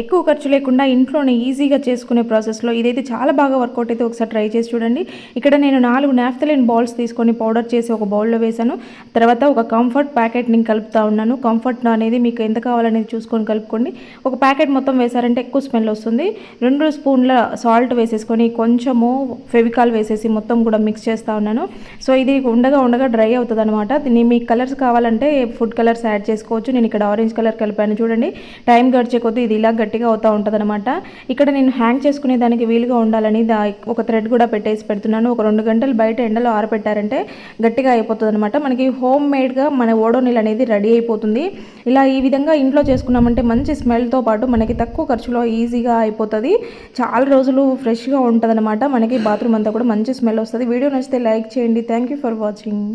ఎక్కువ ఖర్చు లేకుండా ఇంట్లోనే ఈజీగా చేసుకునే ప్రాసెస్లో ఇదైతే చాలా బాగా వర్కౌట్ అయితే ఒకసారి ట్రై చేసి చూడండి. ఇక్కడ నేను నాలుగు నాఫ్తలిన్ బాల్స్ తీసుకొని పౌడర్ చేసి ఒక బౌల్లో వేసాను తర్వాత ఒక కంఫర్ట్ ప్యాకెట్ని కలుపుతా ఉన్నాను. కంఫర్ట్ అనేది మీకు ఎంత కావాలనేది చూసుకొని కలుపుకోండి. ఒక ప్యాకెట్ మొత్తం వేసారంటే ఎక్కువ స్మెల్ వస్తుంది. రెండు స్పూన్ల సాల్ట్ వేసేసుకొని కొంచెము ఫెవికాల్ వేసేసి మొత్తం కూడా మిక్స్ చేస్తూ ఉన్నాను. సో ఇది ఉండగా ఉండగా డ్రై అవుతుంది అనమాట దీన్ని మీకు కలర్స్ కావాలంటే ఫుడ్ కలర్స్ యాడ్ చేసుకోవచ్చు. నేను ఇక్కడ ఆరెంజ్ కలర్ కలిపాను చూడండి. టైం గడిచే కొద్దీ ఇది ఇలా గట్టిగా అవుతూ ఉంటుంది అనమాట ఇక్కడ నేను హ్యాంగ్ చేసుకునే దానికి వీలుగా ఉండాలని దా ఒక థ్రెడ్ కూడా పెట్టేసి పెడుతున్నాను. ఒక రెండు గంటలు బయట ఎండలో ఆరబెట్టారంటే గట్టిగా అయిపోతుంది అనమాట మనకి హోమ్ మేడ్గా మన ఓడోనిల్ అనేది రెడీ అయిపోతుంది. ఇలా ఈ విధంగా ఇంట్లో చేసుకున్నామంటే మంచి స్మెల్తో పాటు మనకి తక్కువ ఖర్చులో ఈజీగా అయిపోతుంది. చాలా రోజులు ఫ్రెష్గా ఉంటుంది అనమాట మనకి బాత్రూమ్ అంతా కూడా మంచి స్మెల్ వస్తుంది. వీడియో నచ్చితే లైక్ చేయండి. థ్యాంక్ యూ ఫర్ వాచింగ్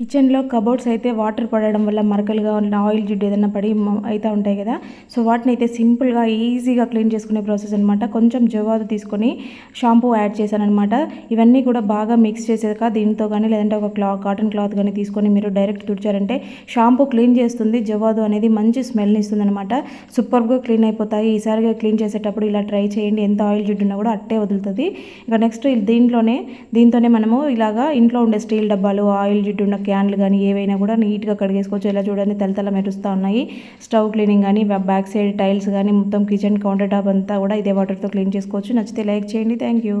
కిచెన్లో కబోర్డ్స్ అయితే వాటర్ పడడం వల్ల మరకలుగా ఉన్న ఆయిల్ జిడ్డు ఏదైనా పడి అవుతూ ఉంటాయి కదా. సో వాటిని అయితే సింపుల్గా ఈజీగా క్లీన్ చేసుకునే ప్రాసెస్ అనమాట కొంచెం జవాదు తీసుకొని షాంపూ యాడ్ చేశానమాట ఇవన్నీ కూడా బాగా మిక్స్ చేసాక దీంతో కానీ లేదంటే ఒక క్లా కాటన్ క్లాత్ కానీ తీసుకొని మీరు డైరెక్ట్ తుడిచారంటే షాంపూ క్లీన్ చేస్తుంది జవాదు అనేది మంచి స్మెల్ ఇస్తుంది అనమాట సూపర్గా క్లీన్ అయిపోతాయి. ఈసారిగా క్లీన్ చేసేటప్పుడు ఇలా ట్రై చేయండి. ఎంత ఆయిల్ జిడ్డు ఉన్నా కూడా అట్టే వదులుతుంది. ఇంకా నెక్స్ట్ దీంట్లోనే దీంతోనే మనము ఇలాగా ఇంట్లో ఉండే స్టీల్ డబ్బాలు ఆయిల్ జిడ్డు ఉన్న క్యాన్లు కానీ ఏవైనా కూడా నీట్గా కడిగేసుకోవచ్చు. ఇలా చూడండి తలతల మెరుస్తూ ఉన్నాయి. స్టవ్ క్లీనింగ్ కానీ బ్యాక్ సైడ్ టైల్స్ కానీ మొత్తం కిచెన్ కౌంటర్ టాప్ అంతా కూడా ఇదే వాటర్తో క్లీన్ చేసుకోవచ్చు. నచ్చితే లైక్ చేయండి. Thank you.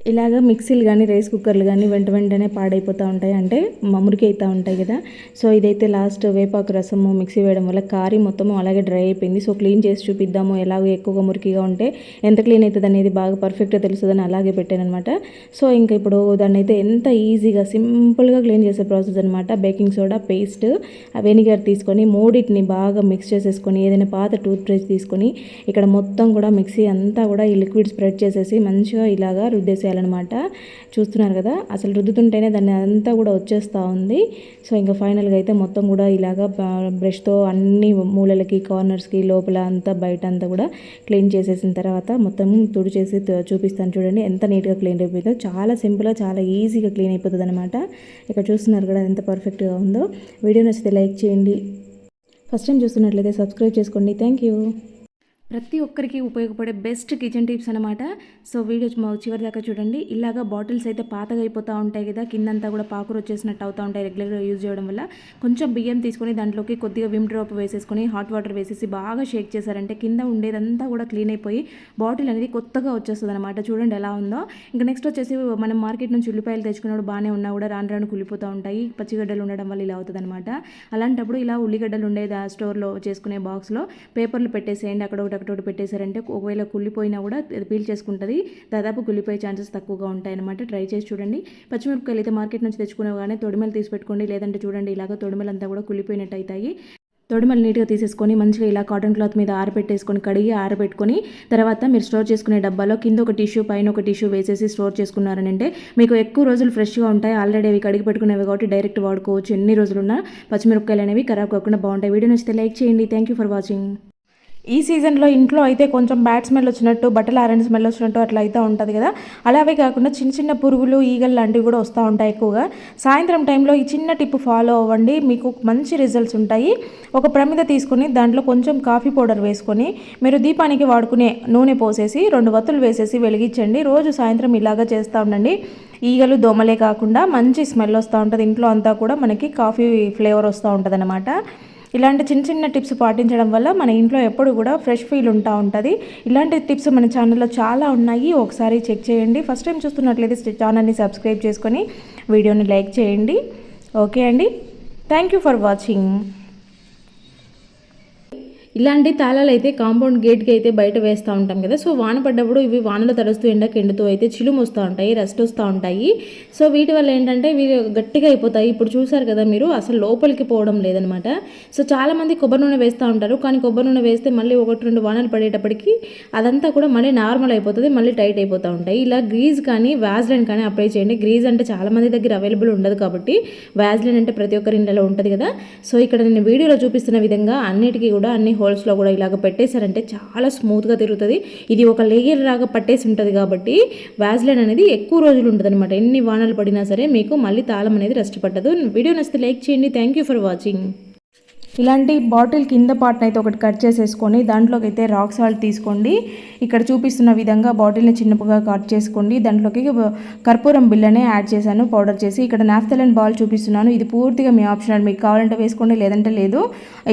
ఇలాగ మిక్సీలు కానీ రైస్ కుక్కర్లు కానీ వెంట వెంటనే పాడైపోతూ ఉంటాయి. అంటే మురికి అవుతూ ఉంటాయి కదా. సో ఇదైతే లాస్ట్ వేపాకు రసము మిక్సీ వేయడం వల్ల కారీ మొత్తము అలాగే డ్రై అయిపోయింది. సో క్లీన్ చేసి చూపిద్దాము. ఎలాగో ఎక్కువగా మురికిగా ఉంటే ఎంత క్లీన్ అవుతుంది అనేది బాగా పర్ఫెక్ట్గా తెలుస్తుందని అలాగే పెట్టాను అనమాట సో ఇంకా ఇప్పుడు దాన్ని అయితే ఎంత ఈజీగా సింపుల్గా క్లీన్ చేసే ప్రాసెస్ అనమాట బేకింగ్ సోడా పేస్ట్ వెనిగర్ తీసుకొని మూడింటిని బాగా మిక్స్ చేసేసుకొని ఏదైనా పాత టూత్ బ్రష్ తీసుకొని ఇక్కడ మొత్తం కూడా మిక్సీ అంతా కూడా ఈ లిక్విడ్ స్ప్రెడ్ చేసేసి మంచిగా ఇలాగా రుద్దేసేయాలన్నమాట చూస్తున్నారు కదా అసలు రుద్దుతుంటేనే దాన్ని అంతా కూడా వచ్చేస్తూ ఉంది. సో ఇంకా ఫైనల్గా అయితే మొత్తం కూడా ఇలాగా బ్రష్తో అన్ని మూలలకి కార్నర్స్కి లోపల అంతా బయట అంతా కూడా క్లీన్ చేసేసిన తర్వాత మొత్తం తుడి చేసి చూపిస్తాను చూడండి. ఎంత నీట్గా క్లీన్ అయిపోతుందో చాలా సింపుల్గా చాలా ఈజీగా క్లీన్ అయిపోతుంది అనమాట ఇక్కడ చూస్తున్నారు కదా ఎంత పర్ఫెక్ట్గా ఉందో. వీడియో నచ్చితే లైక్ చేయండి. ఫస్ట్ టైం చూస్తున్నట్లయితే సబ్స్క్రైబ్ చేసుకోండి. Thank you. ప్రతి ఒక్కరికి ఉపయోగపడే బెస్ట్ కిచెన్ టిప్స్ అనమాట సో వీడియో చివరి దాకా చూడండి. ఇలాగా బాటిల్స్ అయితే పాతగా అయిపోతూ ఉంటాయి కదా కిందంతా కూడా పాకురు వచ్చేసినట్టు అవుతూ ఉంటాయి రెగ్యులర్గా యూజ్ చేయడం వల్ల. కొంచెం బియ్యం తీసుకొని దాంట్లోకి కొద్దిగా విమ్ డ్రాప్ వేసేసుకొని హాట్ వాటర్ వేసేసి బాగా షేక్ చేశారంటే కింద ఉండేదంతా కూడా క్లీన్ అయిపోయి బాటిల్ అనేది కొత్తగా వచ్చేస్తుంది అనమాట చూడండి ఎలా ఉందో. ఇంకా నెక్స్ట్ వచ్చేసి మనం మార్కెట్ నుంచి ఉల్లిపాయలు తెచ్చుకున్నప్పుడు బాగానే ఉన్నా కూడా రాను రాను కులిపోతూ ఉంటాయి. పచ్చిగడ్డలు ఉండడం వల్ల ఇలా అవుతుంది అనమాట అలాంటప్పుడు ఇలా ఉల్లిగడ్డలు ఉండేది ఆ స్టోర్లో చేసుకునే బాక్స్లో పేపర్లు పెట్టేసేయండి అక్కడ ఒకటి ఒకటి పెట్టేశారంటే ఒకవేళ కుళ్ళిపోయినా కూడా అది పీల్ చేసుకుంటుంది. దాదాపు కుళ్ళిపోయే ఛాన్సెస్ తక్కువగా ఉంటాయన్నమాట. ట్రై చేసి చూడండి. పచ్చిమిరపకాయలు అయితే మార్కెట్ నుంచి తెచ్చుకునేవాగానే తొడిమలు తీసి పెట్టుకోండి. లేదంటే చూడండి ఇలాగ తొడిమలంతా కూడా కుళ్ళిపోయినట్టు అవుతాయి తొడిమలు నీట్గా తీసేసుకొని మంచిగా ఇలా కాటన్ క్లాత్ మీద ఆరబెట్టేసుకొని కడిగి ఆరబెట్టుకొని తర్వాత మీరు స్టోర్ చేసుకునే డబ్బాలో కింద ఒక టిష్యూ పైన ఒక టిష్యూ వేసేసి స్టోర్ చేసుకున్నారనంటే మీకు ఎక్కువ రోజులు ఫ్రెష్గా ఉంటాయి. ఆల్రెడీ అవి కడిగి పెట్టుకునేవి కాబట్టి డైరెక్ట్ వాడుకోవచ్చు. ఎన్ని రోజులున్నా పచ్చిమిరపకాయలు అనేవి ఖరాబ్ కాకుండా బాగుంటాయి. వీడియో నచ్చితే లైక్ చేయండి. Thank you for watching. ఈ సీజన్లో ఇంట్లో అయితే కొంచెం బ్యాడ్ స్మెల్ వచ్చినట్టు బట్టలు ఆరెంజ్ స్మెల్ వచ్చినట్టు అట్లా అయితే ఉంటుంది కదా. అలాగే కాకుండా చిన్న చిన్న పురుగులు ఈగలు లాంటివి కూడా వస్తూ ఉంటాయి ఎక్కువగా. సాయంత్రం టైంలో ఈ చిన్న టిప్ ఫాలో అవ్వండి. మీకు మంచి రిజల్ట్స్ ఉంటాయి. ఒక ప్రమిద తీసుకుని దాంట్లో కొంచెం కాఫీ పౌడర్ వేసుకొని మీరు దీపానికి వాడుకునే నూనె పోసేసి రెండు వత్తులు వేసేసి వెలిగించండి. రోజు సాయంత్రం ఇలాగా చేస్తూ ఉండండి. ఈగలు దోమలే కాకుండా మంచి స్మెల్ వస్తూ ఉంటుంది. ఇంట్లో అంతా కూడా మనకి కాఫీ ఫ్లేవర్ వస్తూ ఉంటుంది ఇలాంటి చిన్న చిన్న టిప్స్ పాటించడం వల్ల మన ఇంట్లో ఎప్పుడు కూడా ఫ్రెష్ ఫీల్ ఉంటా ఉంటుంది. ఇలాంటి టిప్స్ మన ఛానల్లో చాలా ఉన్నాయి. ఒకసారి చెక్ చేయండి. ఫస్ట్ టైం చూస్తున్నట్లయితే ఛానల్ని సబ్స్క్రైబ్ చేసుకొని వీడియోని లైక్ చేయండి. ఓకే అండి. Thank you for watching. ఇలాంటి తాళాలు అయితే కాంపౌండ్ గేట్కి అయితే బయట వేస్తూ ఉంటాం కదా. సో వాన పడ్డప్పుడు ఇవి వానలో తడుస్తూ ఎండకు ఎండుతూ అయితే చిలుము వస్తూ ఉంటాయి రెస్ట్ వస్తూ ఉంటాయి. సో వీటి వల్ల ఏంటంటే ఇవి గట్టిగా అయిపోతాయి. ఇప్పుడు చూసారు కదా మీరు అసలు లోపలికి పోవడం లేదనమాట. సో చాలామంది కొబ్బరి నూనె వేస్తూ ఉంటారు. కానీ కొబ్బరి నూనె వేస్తే మళ్ళీ ఒకటి రెండు వానలు పడేటప్పటికి అదంతా కూడా మళ్ళీ నార్మల్ అయిపోతుంది మళ్ళీ టైట్ అయిపోతూ ఉంటాయి. ఇలా గ్రీజ్ కానీ వ్యాజ్లైన్ కానీ అప్లై చేయండి. గ్రీజ్ అంటే చాలా మంది దగ్గర అవైలబుల్ ఉండదు కాబట్టి వ్యాజ్లైన్ అంటే ప్రతి ఒక్కరి ఇంట్లో ఉంటుంది కదా. సో ఇక్కడ నేను వీడియోలో చూపిస్తున్న విధంగా అన్నిటికీ కూడా అన్ని హోల్స్లో కూడా ఇలాగ పెట్టేశారంటే చాలా స్మూత్గా తిరుగుతుంది. ఇది ఒక లేయర్ లాగా పట్టేసి ఉంటుంది కాబట్టి వ్యాజ్లైన్ అనేది ఎక్కువ రోజులు ఉంటుంది అనమాట ఎన్ని వానలు పడినా సరే మీకు మళ్ళీ తాళం అనేది రెస్ట్ పట్టదు. వీడియో నచ్చితే లైక్ చేయండి. Thank you for watching. ఇలాంటి బాటిల్ కింద పార్ట్ని అయితే ఒకటి కట్ చేసేసుకొని దాంట్లోకి అయితే రాక్ సాల్ట్ తీసుకోండి. ఇక్కడ చూపిస్తున్న విధంగా బాటిల్ని చిన్నగా కట్ చేసుకోండి. దాంట్లోకి కర్పూరం బిల్లనే యాడ్ చేశాను పౌడర్ చేసి. ఇక్కడ నాఫ్తలన్ బాల్ చూపిస్తున్నాను. ఇది పూర్తిగా మీ ఆప్షనల్ మీకు కావాలంటే వేసుకోండి లేదంటే లేదు.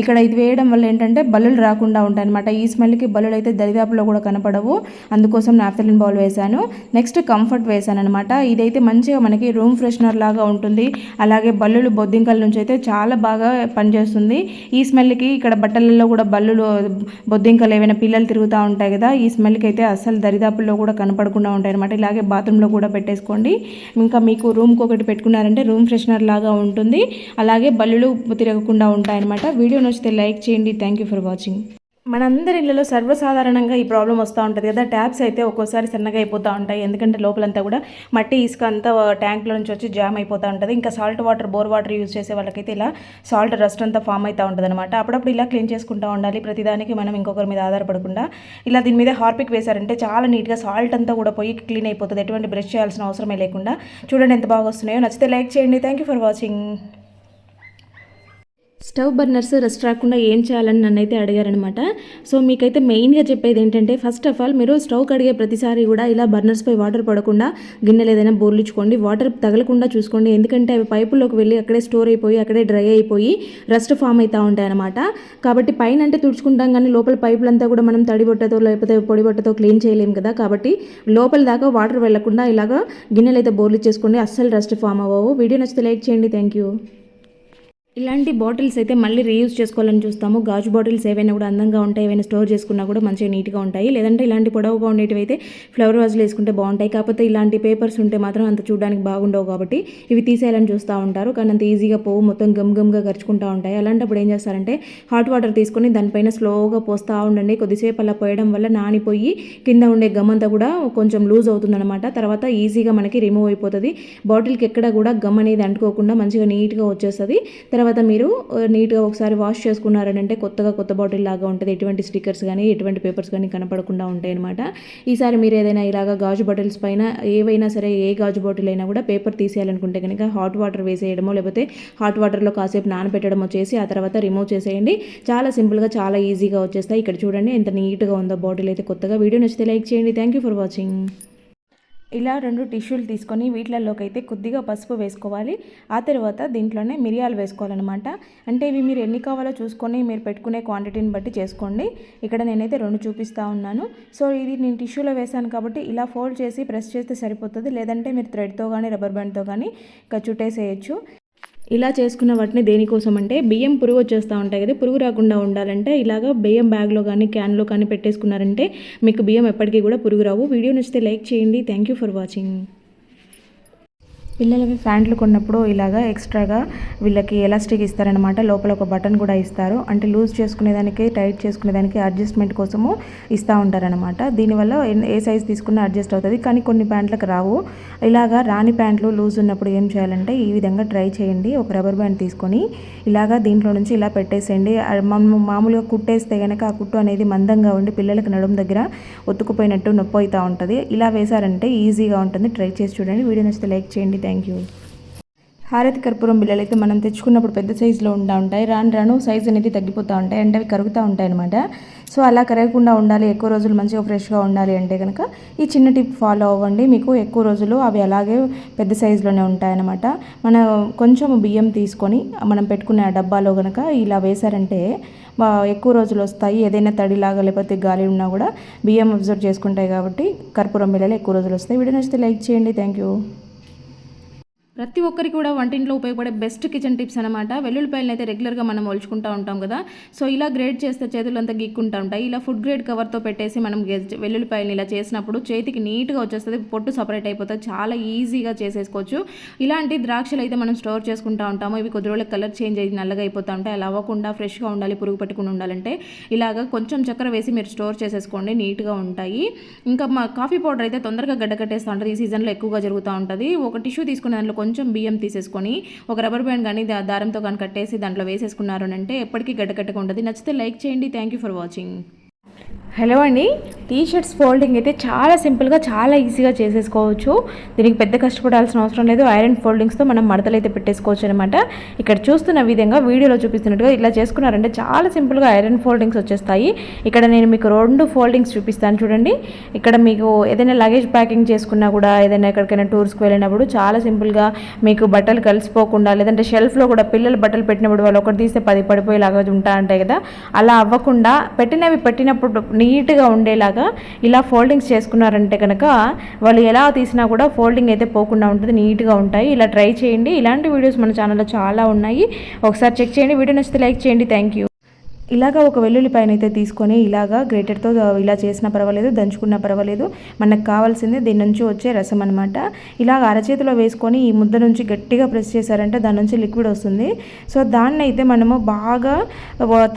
ఇక్కడ ఇది వేయడం వల్ల ఏంటంటే బల్లులు రాకుండా ఉంటాయి అనమాట ఈ స్మెల్కి బల్లులు అయితే దరిదాపులో కూడా కనపడవు. అందుకోసం నాఫ్తలిన్ బాల్ వేశాను. నెక్స్ట్ కంఫర్ట్ వేశాను అనమాట ఇదైతే మంచిగా మనకి రూమ్ ఫ్రెషనర్ లాగా ఉంటుంది. అలాగే బల్లులు బొద్దింకల నుంచి అయితే చాలా బాగా పనిచేస్తుంది. ఈ స్మెల్కి ఇక్కడ బట్టలలో కూడా బల్లులు బొద్దింకలు ఏవైనా పిల్లలు తిరుగుతూ ఉంటాయి కదా ఈ స్మెల్కి అయితే అస్సలు దరిదాపుల్లో కూడా కనపడకుండా ఉంటాయి అనమాట ఇలాగే బాత్రూంలో కూడా పెట్టేసుకోండి. ఇంకా మీకు రూమ్కి ఒకటి పెట్టుకున్నారంటే రూమ్ ఫ్రెషనర్ లాగా ఉంటుంది. అలాగే బల్లులు తిరగకుండా ఉంటాయి అనమాట వీడియో నచ్చితే లైక్ చేయండి. Thank you for watching. మనందరి ఇళ్ళలో సర్వసాధారణంగా ఈ ప్రాబ్లం వస్తూ ఉంటుంది కదా. ట్యాప్స్ అయితే ఒక్కోసారి సన్నగా అయిపోతూ ఉంటాయి. ఎందుకంటే లోపలంతా కూడా మట్టి ఇసుక అంతా ట్యాంక్లో నుంచి వచ్చి జామ్ అయిపోతూ ఉంటుంది. ఇంకా salt water bore water use చేసే వాళ్ళకైతే ఇలా సాల్ట్ రస్ట్ అంతా ఫామ్ అవుతూ ఉంటుంది అనమాట అప్పుడప్పుడు ఇలా క్లీన్ చేసుకుంటూ ఉండాలి. ప్రతిదానికి మనం ఇంకొకరి మీద ఆధారపడకుండా ఇలా దీని మీద హార్పిక్ వేశారంటే చాలా నీట్గా సాల్ట్ అంతా కూడా పోయి క్లీన్ అయిపోతుంది. ఎటువంటి బ్రష్ చేయాల్సిన అవసరమే లేకుండా చూడండి ఎంత బాగా వస్తున్నాయో. నచ్చితే లైక్ చేయండి. Thank you for watching. Stove burners rust రాకుండా ఏం చేయాలని నన్ను అయితే అడిగారనమాట సో మీకైతే మెయిన్గా చెప్పేది ఏంటంటే ఫస్ట్ ఆఫ్ ఆల్ మీరు స్టవ్ కడిగే ప్రతిసారి కూడా ఇలా బర్నర్స్పై వాటర్ పడకుండా గిన్నెలు ఏదైనా బోర్లిచ్చుకోండి. వాటర్ తగలకుండా చూసుకోండి. ఎందుకంటే అవి పైపులోకి వెళ్ళి అక్కడే స్టోర్ అయిపోయి అక్కడే డ్రై అయిపోయి రస్ట్ ఫామ్ అవుతూ ఉంటాయి అనమాట కాబట్టి పైన అంటే తుడుచుకుంటాం కానీ లోపల పైపులంతా కూడా మనం తడి బొట్టతో లేకపోతే పొడి బొట్టతో క్లీన్ చేయలేం కదా. కాబట్టి లోపల దాకా వాటర్ వెళ్ళకుండా ఇలాగా గిన్నెలు అయితే బోర్లు చేసుకోండి అస్సలు రస్ట్ ఫామ్ అవ్వవు. వీడియో నచ్చితే లైక్ చేయండి. Thank you. ఇలాంటి బాటిల్స్ అయితే మళ్ళీ రీయూజ్ చేసుకోవాలని చూస్తాము. గాజు బాటిల్స్ ఏవైనా కూడా అందంగా ఉంటాయి ఏవైనా స్టోర్ చేసుకున్నా కూడా మంచిగా నీట్గా ఉంటాయి. లేదంటే ఇలాంటి పొడవుగా ఉండేటివి అయితే ఫ్లవర్ వాజ్లు వేసుకుంటే బాగుంటాయి. కాకపోతే ఇలాంటి పేపర్స్ ఉంటే మాత్రం అంత చూడడానికి బాగుండవు కాబట్టి ఇవి తీసేయాలని చూస్తూ ఉంటారు. కానీ అంత ఈజీగా పోవు మొత్తం గమ్ గమ్గా గరుచుకుంటూ ఉంటాయి. అలాంటప్పుడు ఏం చేస్తారంటే హాట్ వాటర్ తీసుకొని దానిపైన స్లోగా పోస్తూ ఉండండి. కొద్దిసేపు అలా పోయడం వల్ల నానిపోయి కింద ఉండే గమ్ అంతా కూడా కొంచెం లూజ్ అవుతుందన్నమాట. తర్వాత ఈజీగా మనకి రిమూవ్ అయిపోతుంది. బాటిల్కి ఎక్కడ కూడా గమ్ అనేది అంటుకోకుండా మంచిగా నీట్గా వచ్చేస్తుంది. తర్వాత తర్వాత మీరు నీట్గా ఒకసారి వాష్ చేసుకున్నారంటే కొత్తగా కొత్త బాటిల్ లాగా ఉంటుంది. ఎటువంటి స్టిక్కర్స్ కానీ ఎటువంటి పేపర్స్ కానీ కనపడకుండా ఉంటాయి అనమాట ఈసారి మీరు ఏదైనా ఇలాగా గాజు బాటిల్స్ పైన ఏవైనా సరే ఏ గాజు బాటిల్ అయినా కూడా పేపర్ తీసేయాలనుకుంటే కనుక హాట్ వాటర్ వేసేయడమో లేకపోతే హాట్ వాటర్లో కాసేపు నానబెట్టడమో చేసి ఆ తర్వాత రిమూవ్ చేసేయండి. చాలా సింపుల్గా చాలా ఈజీగా వచ్చేస్తాయి. ఇక్కడ చూడండి ఎంత నీట్గా ఉందో బాటిల్ అయితే కొత్తగా. వీడియో నచ్చితే లైక్ చేయండి. Thank you for watching. ఇలా రెండు టిష్యూలు తీసుకొని వీటిలలోకి అయితే కొద్దిగా పసుపు వేసుకోవాలి. ఆ తర్వాత దీంట్లోనే మిరియాలు వేసుకోవాలన్నమాట. అంటే ఇవి మీరు ఎన్ని కావాలో చూసుకొని మీరు పెట్టుకునే క్వాంటిటీని బట్టి చేసుకోండి. ఇక్కడ నేనైతే రెండు చూపిస్తూ ఉన్నాను. సో ఇది నేను టిష్యూలో వేసాను కాబట్టి ఇలా ఫోల్డ్ చేసి ప్రెస్ చేస్తే సరిపోతుంది. లేదంటే మీరు థ్రెడ్తో కానీ రబ్బర్ బ్యాండ్తో కానీ ఇంకా చుట్టేసేయచ్చు. ఇలా చేసుకున్న వాటిని దేనికోసం అంటే బియ్యం పురుగు వచ్చేస్తూ ఉంటాయి కదా పురుగు రాకుండా ఉండాలంటే ఇలాగ బియ్యం బ్యాగ్లో కానీ క్యాన్లో కానీ పెట్టేసుకున్నారంటే మీకు బియ్యం ఎప్పటికీ కూడా పురుగు రావు. వీడియో నచ్చితే లైక్ చేయండి. థ్యాంక్ యూ ఫర్ వాచింగ్ పిల్లలకి ప్యాంట్లు కొన్నప్పుడు ఇలాగా ఎక్స్ట్రాగా వీళ్ళకి ఎలాస్టిక్ ఇస్తారనమాట లోపల ఒక బటన్ కూడా ఇస్తారు. అంటే లూజ్ చేసుకునేదానికి టైట్ చేసుకునేదానికి అడ్జస్ట్మెంట్ కోసము ఇస్తూ ఉంటారనమాట దీనివల్ల ఏ సైజ్ తీసుకున్నా అడ్జస్ట్ అవుతుంది. కానీ కొన్ని ప్యాంట్లకు రావు. ఇలాగా రాని ప్యాంట్లు లూజ్ ఉన్నప్పుడు ఏం చేయాలంటే ఈ విధంగా ట్రై చేయండి. ఒక రబ్బర్ బ్యాండ్ తీసుకొని ఇలాగా దీంట్లో నుంచి ఇలా పెట్టేసేయండి. మనం మామూలుగా కుట్టేస్తే కనుక ఆ కుట్టు అనేది మందంగా ఉండి పిల్లలకి నడుము దగ్గర ఒత్తుకుపోయినట్టు నొప్పి అవుతూ ఉంటుంది. ఇలా వేశారంటే ఈజీగా ఉంటుంది. ట్రై చేసి చూడండి. వీడియో నచ్చితే లైక్ చేయండి. థ్యాంక్ యూ హారతి కర్పూరం బిళ్ళలు అయితే మనం తెచ్చుకున్నప్పుడు పెద్ద సైజులో ఉంటా ఉంటాయి. రాను రాను సైజ్ అనేది తగ్గిపోతూ ఉంటాయి. అంటే అవి కరుగుతూ ఉంటాయి అనమాట సో అలా కరగకుండా ఉండాలి. ఎక్కువ రోజులు మంచిగా ఫ్రెష్గా ఉండాలి అంటే కనుక ఈ చిన్న టిప్ ఫాలో అవ్వండి. మీకు ఎక్కువ రోజులు అవి అలాగే పెద్ద సైజులోనే ఉంటాయన్నమాట మన కొంచెం బియ్యం తీసుకొని మనం పెట్టుకునే ఆ డబ్బాలో కనుక ఇలా వేశారంటే ఎక్కువ రోజులు వస్తాయి. ఏదైనా తడిలాగా లేకపోతే గాలి ఉన్నా కూడా బియ్యం అబ్జర్వ్ చేసుకుంటాయి కాబట్టి కర్పూరం బిళ్ళలు ఎక్కువ రోజులు వస్తాయి. వీడియో నచ్చితే లైక్ చేయండి. థ్యాంక్ యూ ప్రతి ఒక్కరికి కూడా వంటింట్లో ఉపయోగపడే బెస్ట్ కిచెన్ టిప్స్ అనమాట వెల్లుల్లిపాయలను అయితే రెగ్యులర్గా మనం ఒలుచుకుంటూ ఉంటాం కదా. సో ఇలా గ్రేడ్ చేస్తే చేతులు అంతా గీక్కుంటూ ఉంటాయి. ఇలా ఫుడ్ గ్రేడ్ కవర్తో పెట్టేసి మనం గెజ్- వెల్లుల్లిపాయలు ఇలా చేసినప్పుడు చేతికి నీట్గా వచ్చేస్తుంది పొట్టు సపరేట్ అయిపోతుంది చాలా ఈజీగా చేసేసుకోవచ్చు. ఇలాంటి ద్రాక్షలు అయితే మనం స్టోర్ చేసుకుంటూ ఉంటాము. ఇవి కొద్ది రోజులకు కలర్ చేంజ్ అయ్యి నల్లగా అయిపోతూ ఉంటాయి. అలా అవ్వకుండా ఫ్రెష్గా ఉండాలి పురుగు పట్టుకుని ఉండాలంటే ఇలాగ కొంచెం చక్కెర వేసి మీరు స్టోర్ చేసేసుకోండి నీట్గా ఉంటాయి. ఇంకా మా కాఫీ పౌడర్ అయితే తొందరగా గడ్డ కట్టేస్తూ ఉంటుంది. ఈ సీజన్లో ఎక్కువగా జరుగుతూ ఉంటుంది. ఒక టిష్యూ తీసుకునే దాంట్లో కొంచెం బియ్యం తీసేసుకొని ఒక రబ్బర్ బ్యాండ్ కానీ దారంతో కానీ కట్టేసి దాంట్లో వేసేసుకున్నారు అంటే ఎప్పటికీ గడ్డ కట్టకుండా ఉంటుంది. నచ్చితే లైక్ చేయండి. Thank you for watching hello అండి. టీ షర్ట్స్ ఫోల్డింగ్ అయితే చాలా సింపుల్గా చాలా ఈజీగా చేసేసుకోవచ్చు. దీనికి పెద్ద కష్టపడాల్సిన అవసరం లేదు. ఐరన్ ఫోల్డింగ్స్తో మనం మడతలు అయితే పెట్టేసుకోవచ్చు అనమాట ఇక్కడ చూస్తున్న విధంగా వీడియోలో చూపిస్తున్నట్టుగా ఇలా చేసుకున్నారంటే చాలా సింపుల్గా ఐరన్ ఫోల్డింగ్స్ వచ్చేస్తాయి. ఇక్కడ నేను మీకు రెండు ఫోల్డింగ్స్ చూపిస్తాను చూడండి. ఇక్కడ మీకు ఏదైనా లగేజ్ ప్యాకింగ్ చేసుకున్నా కూడా ఏదైనా ఎక్కడికైనా టూర్స్కి వెళ్ళినప్పుడు చాలా సింపుల్గా మీకు బట్టలు కలిసిపోకుండా లేదంటే షెల్ఫ్లో కూడా పిల్లలు బట్టలు పెట్టినప్పుడు వాళ్ళు ఒకటి తీస్తే పది పడిపోయేలాగా ఉంటా ఉంటాయి కదా. అలా అవ్వకుండా పెట్టినవి పెట్టినప్పుడు నీట్గా ఉండేలాగా ఇలా ఫోల్డింగ్స్ చేసుకున్నారంటే కనుక వాళ్ళు ఎలా తీసినా కూడా ఫోల్డింగ్ అయితే పోకుండా ఉంటుంది నీట్గా ఉంటాయి. ఇలా ట్రై చేయండి. ఇలాంటి వీడియోస్ మన ఛానల్లో చాలా ఉన్నాయి. ఒకసారి చెక్ చేయండి. వీడియో నచ్చితే లైక్ చేయండి. Thank you. ఇలాగా ఒక వెల్లుల్లిపాయను అయితే తీసుకొని ఇలాగా గ్రేటర్తో ఇలా చేసినా పర్వాలేదు దంచుకున్నా పర్వాలేదు. మనకు కావాల్సింది దీని నుంచి వచ్చే రసం అనమాట ఇలాగ అరచేతిలో వేసుకొని ఈ ముద్ద నుంచి గట్టిగా ప్రెస్ చేశారంటే దాని నుంచి లిక్విడ్ వస్తుంది. సో దాన్ని అయితే మనము బాగా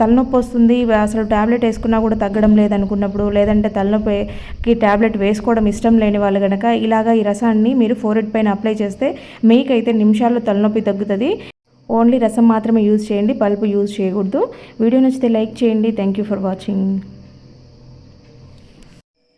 తలనొప్పి వస్తుంది. అసలు ట్యాబ్లెట్ వేసుకున్నా కూడా తగ్గడం లేదనుకున్నప్పుడు లేదంటే తలనొప్పికి ట్యాబ్లెట్ వేసుకోవడం ఇష్టం లేని వాళ్ళు కనుక ఇలాగా ఈ రసాన్ని మీరు ఫోరెడ్ పైన అప్లై చేస్తే మీకైతే నిమిషాల్లో తలనొప్పి తగ్గుతుంది. ఓన్లీ రసం మాత్రమే యూజ్ చేయండి పల్పు యూజ్ చేయకూడదు. వీడియో నచ్చితే లైక్ చేయండి. Thank you for watching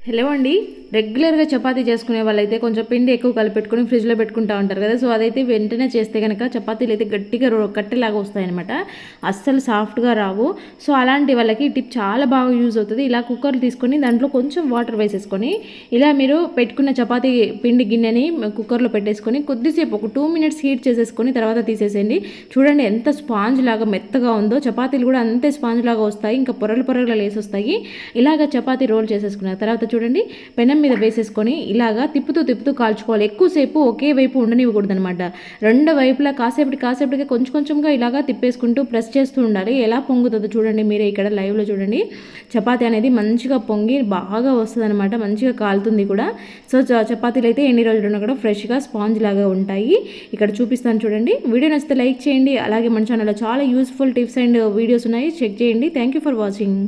hello అండి రెగ్యులర్గా చపాతీ చేసుకునే వాళ్ళైతే కొంచెం పిండి ఎక్కువ కలిపెట్టుకుని ఫ్రిడ్జ్లో పెట్టుకుంటా ఉంటారు కదా. సో అదైతే వెంటనే చేస్తే కనుక చపాతీలు అయితే గట్టిగా రో- కట్టెలాగా వస్తాయన్నమాట. అస్సలు సాఫ్ట్గా రావు. సో అలాంటి వాళ్ళకి ఈ టిప్ చాలా బాగా యూజ్ అవుతుంది. ఇలా కుక్కర్ తీసుకొని దాంట్లో కొంచెం వాటర్ వేసేసుకొని ఇలా మీరు పెట్టుకున్న చపాతీ పిండి గిన్నెని కుక్కర్లో పెట్టేసుకొని కొద్దిసేపు ఒక టూ మినిట్స్ హీట్ చేసేసుకొని తర్వాత తీసేసేయండి. చూడండి ఎంత స్పాంజ్ లాగా మెత్తగా ఉందో. చపాతీలు కూడా అంతే స్పాంజ్ లాగా వస్తాయి. ఇంకా పొరలు పొరలు లేసి వస్తాయి ఇలాగ చపాతీ రోల్ చేసేసుకున్న తర్వాత చూడండి పెనం మీద వేసేసుకొని ఇలాగా తిప్పుతూ తిప్పుతూ కాల్చుకోవాలి. ఎక్కువసేపు ఒకే వైపు ఉండనివ్వకూడదు అనమాట రెండు వైపులా కాసేపటి కాసేపటికి కొంచెం కొంచెంగా ఇలాగా తిప్పేసుకుంటూ ప్రెస్ చేస్తూ ఉండాలి. ఎలా పొంగుతుందో చూడండి మీరే ఇక్కడ లైవ్లో చూడండి. చపాతీ అనేది మంచిగా పొంగి బాగా వస్తుంది అనమాట మంచిగా కాలుతుంది కూడా. సో చ- చపాతీలు అయితే ఎన్ని రోజులు ఉన్నా కూడా ఫ్రెష్గా స్పాంజ్ లాగా ఉంటాయి. ఇక్కడ చూపిస్తాను చూడండి. వీడియో నచ్చితే లైక్ చేయండి. అలాగే మన ఛానల్లో చాలా యూస్ఫుల్ టిప్స్ అండ్ వీడియోస్ ఉన్నాయి. చెక్ చేయండి. Thank you for watching.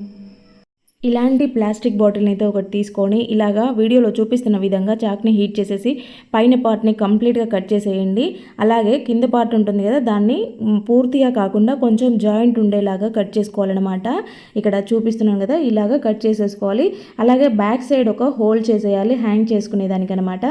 ఇలాంటి ప్లాస్టిక్ బాటిల్ని అయితే ఒకటి తీసుకొని ఇలాగా వీడియోలో చూపిస్తున్న విధంగా చాక్ని హీట్ చేసేసి పైన పార్ట్ని కంప్లీట్గా కట్ చేసేయండి. అలాగే కింద పార్ట్ ఉంటుంది కదా దాన్ని పూర్తిగా కాకుండా కొంచెం జాయింట్ ఉండేలాగా కట్ చేసుకోవాలన్నమాట. ఇక్కడ చూపిస్తున్నాను కదా ఇలాగా కట్ చేసేసుకోవాలి. అలాగే బ్యాక్ సైడ్ ఒక హోల్ చేసేయాలి హ్యాంగ్ చేసుకునేదానికనమాట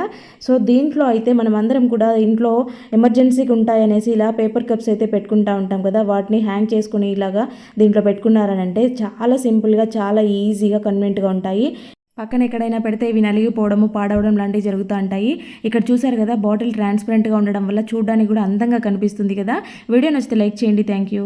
సో దీంట్లో అయితే మనం అందరం కూడా ఇంట్లో ఎమర్జెన్సీకి ఉంటాయనేసి ఇలా పేపర్ కప్స్ అయితే పెట్టుకుంటా ఉంటాం కదా వాటిని హ్యాంగ్ చేసుకుని ఇలాగా దీంట్లో పెట్టుకున్నారనంటే చాలా సింపుల్గా చాలా ఈజీగా కన్వెంట్గా ఉంటాయి. పక్కన ఎక్కడైనా పెడితే ఇవి నలిగిపోవడము పాడవడం లాంటివి జరుగుతూ ఉంటాయి. ఇక్కడ చూసారు కదా బాటిల్ ట్రాన్స్పరెంట్గా ఉండడం వల్ల చూడడానికి కూడా అందంగా కనిపిస్తుంది కదా. వీడియో నచ్చితే లైక్ చేయండి. Thank you.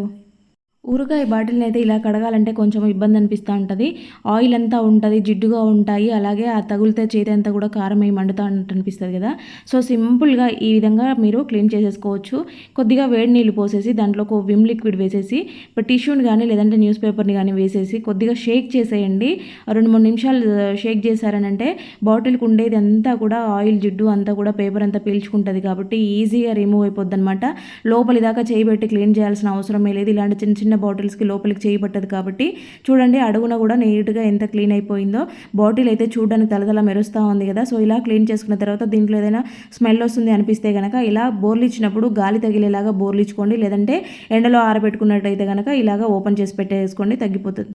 ఊరగాయ బాటిల్ని అయితే ఇలా కడగాలంటే కొంచెం ఇబ్బంది అనిపిస్తూ ఉంటుంది. ఆయిల్ అంతా ఉంటుంది జిడ్డుగా ఉంటాయి అలాగే ఆ తగులితే చేతి అంతా కూడా కారం ఏమి మండుతా ఉన్నట్టు అనిపిస్తుంది కదా. సో సింపుల్గా ఈ విధంగా మీరు క్లీన్ చేసేసుకోవచ్చు. కొద్దిగా వేడి నీళ్ళు పోసేసి దాంట్లో ఒక విమ్ లిక్విడ్ వేసేసి ఇప్పుడు టిష్యూని కానీ లేదంటే న్యూస్ పేపర్ని కానీ వేసేసి కొద్దిగా షేక్ చేసేయండి. రెండు మూడు నిమిషాలు షేక్ చేశారనంటే బాటిల్కి ఉండేది అంతా కూడా ఆయిల్ జిడ్డు అంతా కూడా పేపర్ అంతా పీల్చుకుంటుంది కాబట్టి ఈజీగా రిమూవ్ అయిపోద్ది అనమాట లోపలి దాకా చేయి పెట్టి క్లీన్ చేయాల్సిన అవసరమే లేదు. ఇలాంటి చిన్న చిన్న బాటిల్స్కి లోపలికి చేయి పట్టదు కాబట్టి చూడండి అడుగున కూడా నీట్గా ఎంత క్లీన్ అయిపోయిందో. బాటిల్ అయితే చూడడానికి తలతల మెరుస్తూ ఉంది కదా. సో ఇలా క్లీన్ చేసుకున్న తర్వాత దీంట్లో ఏదైనా స్మెల్ వస్తుంది అనిపిస్తే కనుక ఇలా బోర్లు ఇచ్చినప్పుడు గాలి తగిలేలాగా బోర్లు ఇచ్చుకోండి లేదంటే ఎండలో ఆరబెట్టుకున్నట్టయితే కనుక ఇలాగా ఓపెన్ చేసి పెట్టేసుకోండి తగ్గిపోతుంది.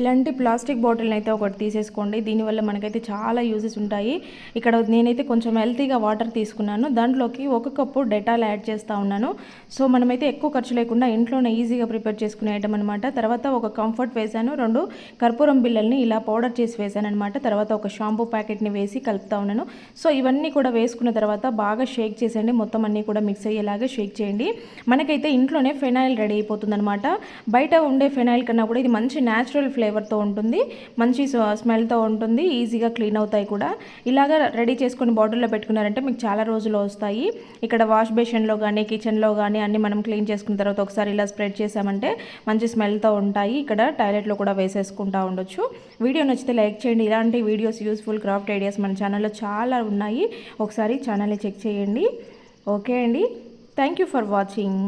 ఇలాంటి ప్లాస్టిక్ బాటిల్ని అయితే ఒకటి తీసేసుకోండి. దీనివల్ల మనకైతే చాలా యూజెస్ ఉంటాయి. ఇక్కడ నేనైతే కొంచెం హెల్తీగా వాటర్ తీసుకున్నాను. దాంట్లోకి ఒక కప్పు డెటాల్ యాడ్ చేస్తూ ఉన్నాను. సో మనమైతే ఎక్కువ ఖర్చు లేకుండా ఇంట్లోనే ఈజీగా ప్రిపేర్ చేసుకునే ఐటమ్ అనమాట తర్వాత ఒక కంఫర్ట్ వేసాను రెండు కర్పూరం బిల్లల్ని ఇలా పౌడర్ చేసి వేసాను అనమాట తర్వాత ఒక షాంపూ ప్యాకెట్ని వేసి కలుపుతా ఉన్నాను. సో ఇవన్నీ కూడా వేసుకున్న తర్వాత బాగా షేక్ చేసేయండి. మొత్తం అన్నీ కూడా మిక్స్ అయ్యేలాగా షేక్ చేయండి. మనకైతే ఇంట్లోనే ఫెనాయిల్ రెడీ అయిపోతుందనమాట బయట ఉండే ఫెనాయిల్ కన్నా కూడా ఇది మంచి న్యాచురల్ ఫ్లేవర్తో ఉంటుంది. మంచి స్మెల్తో ఉంటుంది. ఈజీగా క్లీన్ అవుతాయి కూడా. ఇలాగా రెడీ చేసుకొని బాటిల్లో పెట్టుకున్నారంటే మీకు చాలా రోజులు వస్తాయి. ఇక్కడ వాష్ బేషన్లో కానీ కిచెన్లో కానీ అన్నీ మనం క్లీన్ చేసుకున్న తర్వాత ఒకసారి ఇలా స్ప్రెడ్ చేసామంటే మంచి స్మెల్తో ఉంటాయి. ఇక్కడ టాయిలెట్లో కూడా వేసేసుకుంటా ఉండొచ్చు. వీడియో నచ్చితే లైక్ చేయండి. ఇలాంటి వీడియోస్ యూస్ఫుల్ క్రాఫ్ట్ ఐడియాస్ మన ఛానల్లో చాలా ఉన్నాయి. ఒకసారి ఛానల్ని చెక్ చేయండి. ఓకే అండి. థ్యాంక్ యూ ఫర్ వాచింగ్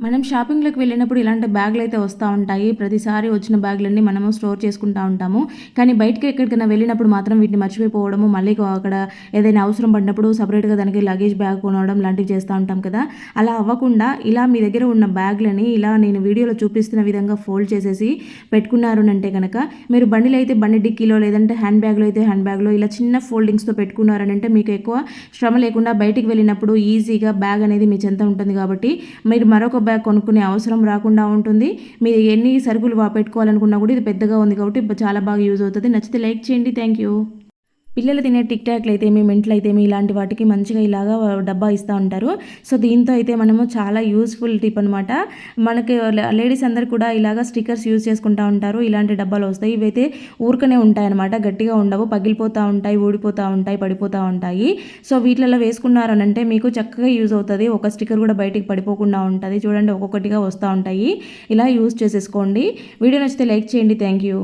మనం షాపింగ్లోకి వెళ్ళినప్పుడు ఇలాంటి బ్యాగులు అయితే వస్తూ ఉంటాయి. ప్రతిసారి వచ్చిన బ్యాగులన్నీ మనము స్టోర్ చేసుకుంటూ ఉంటాము. కానీ బయటకి ఎక్కడికైనా వెళ్ళినప్పుడు మాత్రం వీటిని మర్చిపోవడము మళ్ళీ అక్కడ ఏదైనా అవసరం పడినప్పుడు సపరేట్గా దానికి లగేజ్ బ్యాగ్ కొనడం లాంటివి చేస్తూ ఉంటాం కదా. అలా అవ్వకుండా ఇలా మీ దగ్గర ఉన్న బ్యాగ్లని ఇలా నేను వీడియోలో చూపిస్తున్న విధంగా ఫోల్డ్ చేసేసి పెట్టుకున్నారు అంటే కనుక మీరు బండిలో అయితే బండి డిక్కీలో లేదంటే హ్యాండ్ బ్యాగ్లో అయితే హ్యాండ్ బ్యాగ్లో ఇలా చిన్న ఫోల్డింగ్స్తో పెట్టుకున్నారని అంటే మీకు ఎక్కువ శ్రమ లేకుండా బయటికి వెళ్ళినప్పుడు ఈజీగా బ్యాగ్ అనేది మీ చెంత ఉంటుంది కాబట్టి మీరు మరొక బ్యాగ్ కొనుక్కునే అవసరం రాకుండా ఉంటుంది. మీరు ఎన్ని సరుకులు పెట్టుకోవాలనుకున్నా కూడా ఇది పెద్దగా ఉంది కాబట్టి చాలా బాగా యూజ్ అవుతుంది. నచ్చితే లైక్ చేయండి. Thank you. పిల్లలు తినే టిక్ టాక్లు అయితేమి మెంట్లు అయితేమి ఇలాంటి వాటికి మంచిగా ఇలాగా డబ్బా ఇస్తూ ఉంటారు. సో దీంతో అయితే మనము చాలా యూస్ఫుల్ టిప్ అనమాట మనకి లేడీస్ అందరు కూడా ఇలాగా స్టిక్కర్స్ యూజ్ చేసుకుంటూ ఉంటారు. ఇలాంటి డబ్బాలు వస్తాయి. ఇవైతే ఊరికనే ఉంటాయన్నమాట. గట్టిగా ఉండవు. పగిలిపోతూ ఉంటాయి ఊడిపోతూ ఉంటాయి పడిపోతూ ఉంటాయి. సో వీటిలలో వేసుకున్నారనంటే మీకు చక్కగా యూజ్ అవుతుంది. ఒక స్టిక్కర్ కూడా బయటికి పడిపోకుండా ఉంటుంది. చూడండి ఒక్కొక్కటిగా వస్తూ ఉంటాయి. ఇలా యూజ్ చేసేసుకోండి. వీడియో నచ్చితే లైక్ చేయండి. Thank you.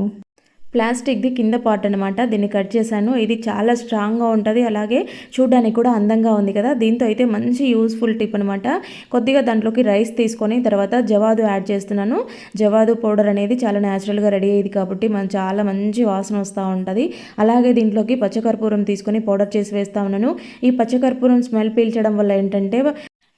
ప్లాస్టిక్ది కింద పార్ట్ అనమాట దీన్ని కట్ చేశాను. ఇది చాలా స్ట్రాంగ్గా ఉంటుంది. అలాగే చూడడానికి కూడా అందంగా ఉంది కదా. దీంతో అయితే మంచి యూస్ఫుల్ టిప్ అనమాట కొద్దిగా దాంట్లోకి రైస్ తీసుకొని తర్వాత జవాదు యాడ్ చేస్తున్నాను. జవాదు పౌడర్ అనేది చాలా న్యాచురల్గా రెడీ అయ్యేది కాబట్టి మనం చాలా మంచి వాసన వస్తూ ఉంటుంది. అలాగే దీంట్లోకి పచ్చకర్పూరం తీసుకొని పౌడర్ చేసి వేస్తా ఉన్నాను. ఈ పచ్చకర్పూరం స్మెల్ పీల్చడం వల్ల ఏంటంటే